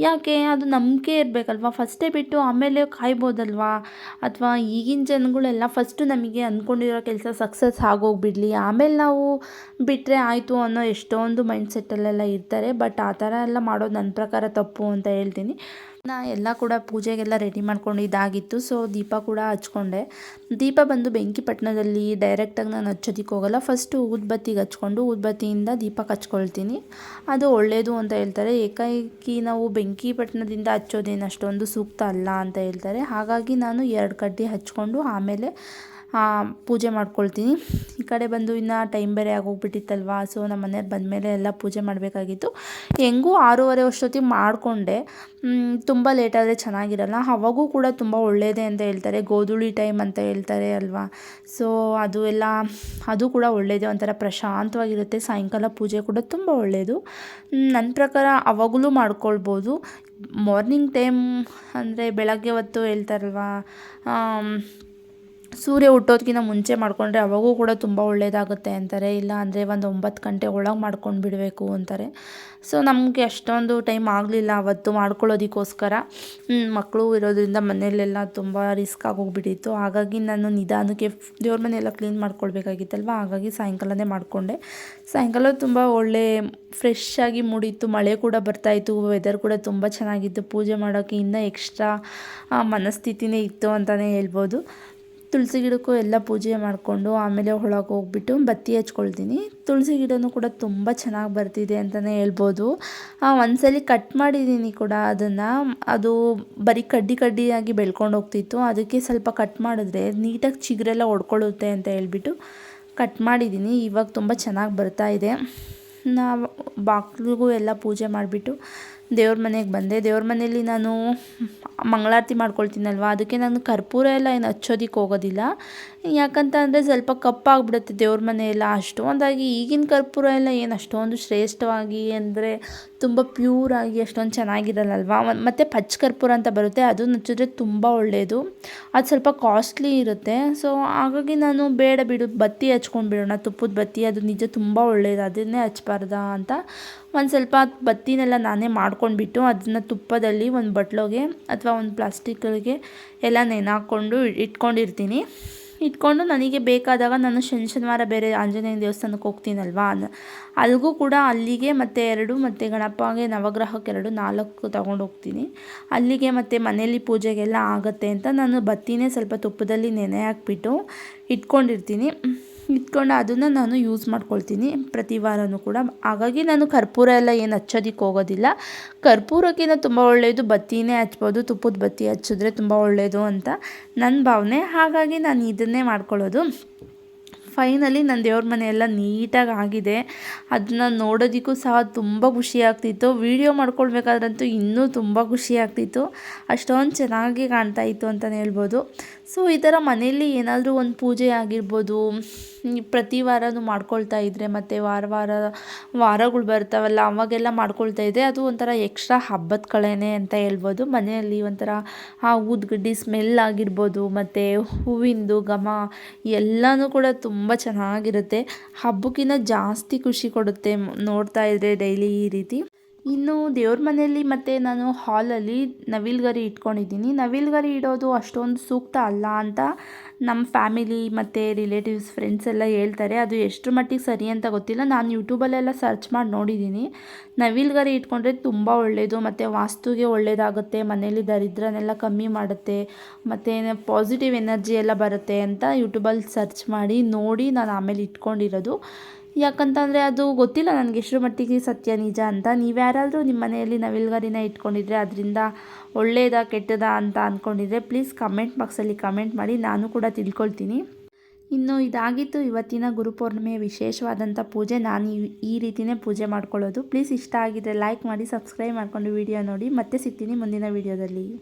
[SPEAKER 1] ಯಾಕೆ? ಅದು ನಂಬಿಕೆ ಇರಬೇಕಲ್ವ? ಫಸ್ಟೇ ಬಿಟ್ಟು ಆಮೇಲೆ ಕಾಯ್ಬೋದಲ್ವಾ? ಅಥವಾ ಈಗಿನ ಜನಗಳೆಲ್ಲ ಫಸ್ಟು ನಮಗೆ ಅಂದ್ಕೊಂಡಿರೋ ಕೆಲಸ ಸಕ್ಸಸ್ ಆಗೋಗ್ಬಿಡಲಿ. ಆಮೇಲೆ ನಾವು ಬಿಟ್ಟರೆ ಆಯಿತು ಅನ್ನೋ ಎಷ್ಟೊಂದು ಮೈಂಡ್ ಸೆಟ್ಟಲ್ಲೆಲ್ಲ ಇರ್ತಾರೆ. ಬಟ್ ಆ ಥರ ಎಲ್ಲ ಮಾಡೋದು ನನ್ನ ಪ್ರಕಾರ ತಪ್ಪು ಅಂತ ಹೇಳ್ತೀನಿ. ನಾ ಎಲ್ಲ ಕೂಡ ಪೂಜೆಗೆಲ್ಲ ರೆಡಿ ಮಾಡ್ಕೊಂಡು ಇದಾಗಿತ್ತು. ಸೊ ದೀಪ ಕೂಡ ಹಚ್ಕೊಂಡೆ. ದೀಪ ಬಂದು ಬೆಂಕಿಪಟ್ಟಣದಲ್ಲಿ ಡೈರೆಕ್ಟಾಗಿ ನಾನು ಹಚ್ಚೋದಕ್ಕೆ ಹೋಗಲ್ಲ. ಫಸ್ಟು ಊದ್ಬತ್ತಿಗೆ ಹಚ್ಕೊಂಡು ಊದ್ಬತ್ತಿಯಿಂದ ದೀಪಕ್ಕೆ ಹಚ್ಕೊಳ್ತೀನಿ. ಅದು ಒಳ್ಳೆಯದು ಅಂತ ಹೇಳ್ತಾರೆ. ಏಕಾಏಕಿ ನಾವು ಬೆಂಕಿಪಟ್ಟಣದಿಂದ ಹಚ್ಚೋದೇನು ಅಷ್ಟೊಂದು ಸೂಕ್ತ ಅಲ್ಲ ಅಂತ ಹೇಳ್ತಾರೆ. ಹಾಗಾಗಿ ನಾನು ಎರಡು ಕಡ್ಡಿ ಹಚ್ಕೊಂಡು ಆಮೇಲೆ ಪೂಜೆ ಮಾಡ್ಕೊಳ್ತೀನಿ. ಈ ಕಡೆ ಬಂದು ಇನ್ನು ಟೈಮ್ ಬೇರೆ ಆಗೋಗ್ಬಿಟ್ಟಿತ್ತಲ್ವ? ಸೊ ನಮ್ಮ ಮನೆಯವ್ರು ಬಂದಮೇಲೆ ಎಲ್ಲ ಪೂಜೆ ಮಾಡಬೇಕಾಗಿತ್ತು. ಹೆಂಗೂ ಆರೂವರೆ ವರ್ಷೊತ್ತಿ ಮಾಡಿಕೊಂಡೆ. ತುಂಬ ಲೇಟಾದರೆ ಚೆನ್ನಾಗಿರಲ್ಲ. ಅವಾಗೂ ಕೂಡ ತುಂಬ ಒಳ್ಳೆಯದೇ ಅಂತ ಹೇಳ್ತಾರೆ. ಗೋಧೂಳಿ ಟೈಮ್ ಅಂತ ಹೇಳ್ತಾರೆ ಅಲ್ವಾ? ಸೊ ಅದು ಎಲ್ಲ, ಅದು ಕೂಡ ಒಳ್ಳೆಯದು ಒಂಥರ ಪ್ರಶಾಂತವಾಗಿರುತ್ತೆ. ಸಾಯಂಕಾಲ ಪೂಜೆ ಕೂಡ ತುಂಬ ಒಳ್ಳೆಯದು ನನ್ನ ಪ್ರಕಾರ ಅವಾಗಲೂ ಮಾಡ್ಕೊಳ್ಬೋದು. ಮಾರ್ನಿಂಗ್ ಟೈಮ್ ಅಂದರೆ ಬೆಳಗ್ಗೆ ಹೊತ್ತು ಹೇಳ್ತಾರಲ್ವ? ಸೂರ್ಯ ಹುಟ್ಟೋದ್ಕಿಂತ ಮುಂಚೆ ಮಾಡಿಕೊಂಡ್ರೆ ಅವಾಗೂ ಕೂಡ ತುಂಬ ಒಳ್ಳೆಯದಾಗುತ್ತೆ ಅಂತಾರೆ. ಇಲ್ಲ ಅಂದರೆ ಒಂದು ಒಂಬತ್ತು ಗಂಟೆ ಒಳಗೆ ಮಾಡ್ಕೊಂಡು ಬಿಡಬೇಕು ಅಂತಾರೆ. ಸೊ ನಮಗೆ ಅಷ್ಟೊಂದು ಟೈಮ್ ಆಗಲಿಲ್ಲ ಅವತ್ತು ಮಾಡ್ಕೊಳ್ಳೋದಕ್ಕೋಸ್ಕರ. ಮಕ್ಕಳು ಇರೋದ್ರಿಂದ ಮನೆಯಲ್ಲೆಲ್ಲ ತುಂಬ ರಿಸ್ಕ್ ಆಗೋಗ್ಬಿಟ್ಟಿತ್ತು. ಹಾಗಾಗಿ ನಾನು ನಿಧಾನಕ್ಕೆ ದೇವ್ರ ಮನೆಯೆಲ್ಲ ಕ್ಲೀನ್ ಮಾಡ್ಕೊಳ್ಬೇಕಾಗಿತ್ತಲ್ವ? ಹಾಗಾಗಿ ಸಾಯಂಕಾಲನೇ ಮಾಡಿಕೊಂಡೆ. ಸಾಯಂಕಾಲ ತುಂಬ ಒಳ್ಳೆ ಫ್ರೆಶ್ ಆಗಿ ಮೂಡಿತ್ತು. ಮಳೆ ಕೂಡ ಬರ್ತಾಯಿತ್ತು ವೆದರ್ ಕೂಡ ತುಂಬ ಚೆನ್ನಾಗಿತ್ತು. ಪೂಜೆ ಮಾಡೋಕ್ಕೆ ಇನ್ನೂ ಎಕ್ಸ್ಟ್ರಾ ಮನಸ್ಥಿತಿನೇ ಇತ್ತು ಅಂತಲೇ ಹೇಳ್ಬೋದು. ತುಳಸಿ ಗಿಡಕ್ಕೂ ಎಲ್ಲ ಪೂಜೆ ಮಾಡಿಕೊಂಡು ಆಮೇಲೆ ಒಳಗೆ ಹೋಗ್ಬಿಟ್ಟು ಬತ್ತಿ ಹಚ್ಕೊಳ್ತೀನಿ. ತುಳಸಿ ಗಿಡನೂ ಕೂಡ ತುಂಬ ಚೆನ್ನಾಗಿ ಬರ್ತಿದೆ ಅಂತಲೇ ಹೇಳ್ಬೋದು. ಒಂದ್ಸಲಿ ಕಟ್ ಮಾಡಿದ್ದೀನಿ ಕೂಡ ಅದನ್ನು. ಅದು ಬರೀ ಕಡ್ಡಿ ಕಡ್ಡಿಯಾಗಿ ಬೆಳ್ಕೊಂಡು ಹೋಗ್ತಿತ್ತು. ಅದಕ್ಕೆ ಸ್ವಲ್ಪ ಕಟ್ ಮಾಡಿದ್ರೆ ನೀಟಾಗಿ ಚಿಗುರೆಲ್ಲ ಹೊಡ್ಕೊಳ್ಳುತ್ತೆ ಅಂತ ಹೇಳ್ಬಿಟ್ಟು ಕಟ್ ಮಾಡಿದ್ದೀನಿ. ಇವಾಗ ತುಂಬ ಚೆನ್ನಾಗಿ ಬರ್ತಾ ಇದೆ. ನಾವು ಬಾಗಿಲಿಗೂ ಎಲ್ಲ ಪೂಜೆ ಮಾಡಿಬಿಟ್ಟು ದೇವ್ರ ಮನೆಗೆ ಬಂದೆ. ದೇವ್ರ ಮನೆಯಲ್ಲಿ ನಾನು ಮಂಗಳಾರತಿ ಮಾಡ್ಕೊಳ್ತೀನಲ್ವ? ಅದಕ್ಕೆ ನಾನು ಕರ್ಪೂರ ಎಲ್ಲ ಏನು ಹಚ್ಚೋದಿಕ್ಕೆ ಹೋಗೋದಿಲ್ಲ. ಯಾಕಂತ ಅಂದರೆ ಸ್ವಲ್ಪ ಕಪ್ಪಾಗ್ಬಿಡುತ್ತೆ ದೇವ್ರ ಮನೆ ಎಲ್ಲ. ಅಷ್ಟೊಂದಾಗಿ ಈಗಿನ ಕರ್ಪೂರ ಎಲ್ಲ ಏನು ಅಷ್ಟೊಂದು ಶ್ರೇಷ್ಠವಾಗಿ ಅಂದರೆ ತುಂಬ ಪ್ಯೂರಾಗಿ ಅಷ್ಟೊಂದು ಚೆನ್ನಾಗಿರಲ್ಲಲ್ವ? ಮತ್ತು ಪಚ್ಚ ಕರ್ಪೂರ ಅಂತ ಬರುತ್ತೆ. ಅದು ಹಚ್ಚಿದ್ರೆ ತುಂಬ ಒಳ್ಳೆಯದು ಅದು ಸ್ವಲ್ಪ ಕಾಸ್ಟ್ಲಿ ಇರುತ್ತೆ. ಸೊ ಹಾಗಾಗಿ ನಾನು ಬೇಡ ಬಿಡು, ಬತ್ತಿ ಹಚ್ಕೊಂಡು ಬಿಡೋಣ, ತುಪ್ಪದ ಬತ್ತಿ. ಅದು ನಿಜ ತುಂಬ ಒಳ್ಳೆಯದು ಅದನ್ನೇ ಹಚ್ಬಾರ್ದಾ ಅಂತ ಒಂದು ಸ್ವಲ್ಪ ಬತ್ತಿನೆಲ್ಲ ನಾನೇ ಮಾಡ್ಕೊಂಡ್ಬಿಟ್ಟು ಅದನ್ನು ತುಪ್ಪದಲ್ಲಿ ಒಂದು ಬಟ್ಲೋಗೆ ಅಥವಾ ಒಂದು ಪ್ಲಾಸ್ಟಿಕ್ಗಳಿಗೆ ಎಲ್ಲ ನೆನೆ ಇಟ್ಕೊಂಡಿರ್ತೀನಿ. ಇಟ್ಕೊಂಡು ನನಗೆ ಬೇಕಾದಾಗ ನಾನು ಶನಿ ಶನಿವಾರ ಬೇರೆ ಆಂಜನೇಯ ದೇವಸ್ಥಾನಕ್ಕೆ ಹೋಗ್ತೀನಲ್ವಾ ಅಲ್ಲಿಗೂ ಕೂಡ ಅಲ್ಲಿಗೆ ಮತ್ತು ಎರಡು ಮತ್ತು ಗಣಪಗೆ ನವಗ್ರಹಕ್ಕೆ ಎರಡು ನಾಲ್ಕು ತಗೊಂಡು ಹೋಗ್ತೀನಿ. ಅಲ್ಲಿಗೆ ಮತ್ತು ಮನೆಯಲ್ಲಿ ಪೂಜೆಗೆಲ್ಲ ಆಗುತ್ತೆ ಅಂತ ನಾನು ಬತ್ತಿನೇ ಸ್ವಲ್ಪ ತುಪ್ಪದಲ್ಲಿ ನೆನೆ ಹಾಕ್ಬಿಟ್ಟು ಇಟ್ಕೊಂಡಿರ್ತೀನಿ. ಇಟ್ಕೊಂಡು ಅದನ್ನು ನಾನು ಯೂಸ್ ಮಾಡ್ಕೊಳ್ತೀನಿ. ಪ್ರತಿ ವಾರನೂ ಕೂಡ. ಹಾಗಾಗಿ ನಾನು ಕರ್ಪೂರ ಎಲ್ಲ ಏನು ಹಚ್ಚೋದಿಕ್ಕೆ ಹೋಗೋದಿಲ್ಲ. ಕರ್ಪೂರಕ್ಕಿಂತ ತುಂಬ ಒಳ್ಳೆಯದು ಬತ್ತಿನೇ ಹಚ್ಬೋದು. ತುಪ್ಪದ ಬತ್ತಿ ಹಚ್ಚಿದ್ರೆ ತುಂಬ ಒಳ್ಳೆಯದು ಅಂತ ನನ್ನ ಭಾವನೆ. ಹಾಗಾಗಿ ನಾನು ಇದನ್ನೇ ಮಾಡ್ಕೊಳ್ಳೋದು. ಫೈನಲಿ ನನ್ನ ದೇವ್ರ ಮನೆ ಎಲ್ಲ ನೀಟಾಗಿ ಆಗಿದೆ. ಅದನ್ನ ನೋಡೋದಕ್ಕೂ ಸಹ ತುಂಬ ಖುಷಿ ಆಗ್ತಿತ್ತು. ವೀಡಿಯೋ ಮಾಡ್ಕೊಳ್ಬೇಕಾದ್ರಂತೂ ಇನ್ನೂ ತುಂಬ ಖುಷಿ ಆಗ್ತಿತ್ತು. ಅಷ್ಟೊಂದು ಚೆನ್ನಾಗಿ ಕಾಣ್ತಾ ಇತ್ತು ಅಂತಲೇ ಹೇಳ್ಬೋದು. ಸೊ ಈ ಥರ ಮನೆಯಲ್ಲಿ ಏನಾದರೂ ಒಂದು ಪೂಜೆ ಆಗಿರ್ಬೋದು ಪ್ರತಿ ವಾರನೂ ಮಾಡ್ಕೊಳ್ತಾ ಇದ್ದರೆ ಮತ್ತು ವಾರ ವಾರ, ವಾರಗಳು ಬರ್ತಾವಲ್ಲ, ಅವಾಗೆಲ್ಲ ಮಾಡ್ಕೊಳ್ತಾ ಇದ್ದರೆ ಅದು ಒಂಥರ ಎಕ್ಸ್ಟ್ರಾ ಹಬ್ಬದ ಕಳೆನೇ ಅಂತ ಹೇಳ್ಬೋದು. ಮನೆಯಲ್ಲಿ ಒಂಥರ ಆ ಊದ್ಗಡ್ಡಿ ಸ್ಮೆಲ್ ಆಗಿರ್ಬೋದು, ಮತ್ತು ಹೂವಿಂದು ಘಮ ಎಲ್ಲನೂ ಕೂಡ ತುಂಬ ಚೆನ್ನಾಗಿರುತ್ತೆ. ಹಬ್ಬಕ್ಕಿಂತ ಜಾಸ್ತಿ ಖುಷಿ ಕೊಡುತ್ತೆ, ನೋಡ್ತಾ ಇದ್ದರೆ ಡೈಲಿ ಈ ರೀತಿ. ಇನ್ನು ದೇವ್ರ ಮನೆಯಲ್ಲಿ ಮತ್ತು ನಾನು ಹಾಲಲ್ಲಿ ನವಿಲ್ಗರಿ ಇಟ್ಕೊಂಡಿದ್ದೀನಿ. ನವಿಲ್ಗರಿ ಇಡೋದು ಅಷ್ಟೊಂದು ಸೂಕ್ತ ಅಲ್ಲ ಅಂತ ನಮ್ಮ ಫ್ಯಾಮಿಲಿ ಮತ್ತು ರಿಲೇಟಿವ್ಸ್ ಫ್ರೆಂಡ್ಸ್ ಎಲ್ಲ ಹೇಳ್ತಾರೆ. ಅದು ಎಷ್ಟು ಮಟ್ಟಿಗೆ ಸರಿ ಅಂತ ಗೊತ್ತಿಲ್ಲ. ನಾನು ಯೂಟ್ಯೂಬಲ್ಲೆಲ್ಲ ಸರ್ಚ್ ಮಾಡಿ ನೋಡಿದ್ದೀನಿ. ನವಿಲ್ಗರಿ ಇಟ್ಕೊಂಡ್ರೆ ತುಂಬ ಒಳ್ಳೆಯದು ಮತ್ತು ವಾಸ್ತುಗೆ ಒಳ್ಳೆಯದಾಗುತ್ತೆ ಮನೇಲಿ ದರಿದ್ರನೆಲ್ಲ ಕಮ್ಮಿ ಮಾಡುತ್ತೆ. ಮತ್ತು ಪಾಸಿಟಿವ್ ಎನರ್ಜಿ ಎಲ್ಲ ಬರುತ್ತೆ ಅಂತ ಯೂಟ್ಯೂಬಲ್ಲಿ ಸರ್ಚ್ ಮಾಡಿ ನೋಡಿ ನಾನು ಆಮೇಲೆ ಇಟ್ಕೊಂಡಿರೋದು. ಯಾಕಂತಂದರೆ ಅದು ಗೊತ್ತಿಲ್ಲ ನನಗೆ ಎಷ್ಟು ಮಟ್ಟಿಗೆ ಸತ್ಯ ನಿಜ ಅಂತ. ನೀವು ಯಾರಾದರೂ ನಿಮ್ಮ ಮನೆಯಲ್ಲಿ ನವಿಲುಗಾರಿನ ಇಟ್ಕೊಂಡಿದ್ರೆ ಅದರಿಂದ ಒಳ್ಳೆಯದಾ ಕೆಟ್ಟದಾ ಅಂತ ಅಂದ್ಕೊಂಡಿದ್ರೆ ಪ್ಲೀಸ್ ಕಮೆಂಟ್ ಬಾಕ್ಸಲ್ಲಿ ಕಮೆಂಟ್ ಮಾಡಿ, ನಾನು ಕೂಡ ತಿಳ್ಕೊಳ್ತೀನಿ. ಇನ್ನು ಇದಾಗಿತ್ತು ಇವತ್ತಿನ ಗುರುಪೌರ್ಣಿಮೆಯ ವಿಶೇಷವಾದಂಥ ಪೂಜೆ. ನಾನು ಈ- ಈ ರೀತಿಯೇ ಪೂಜೆ ಮಾಡ್ಕೊಳ್ಳೋದು. ಪ್ಲೀಸ್ ಇಷ್ಟ ಆಗಿದ್ದರೆ ಲೈಕ್ ಮಾಡಿ ಸಬ್ಸ್ಕ್ರೈಬ್ ಮಾಡಿಕೊಂಡು ವಿಡಿಯೋ ನೋಡಿ. ಮತ್ತೆ ಸಿಗ್ತೀನಿ ಮುಂದಿನ ವಿಡಿಯೋದಲ್ಲಿ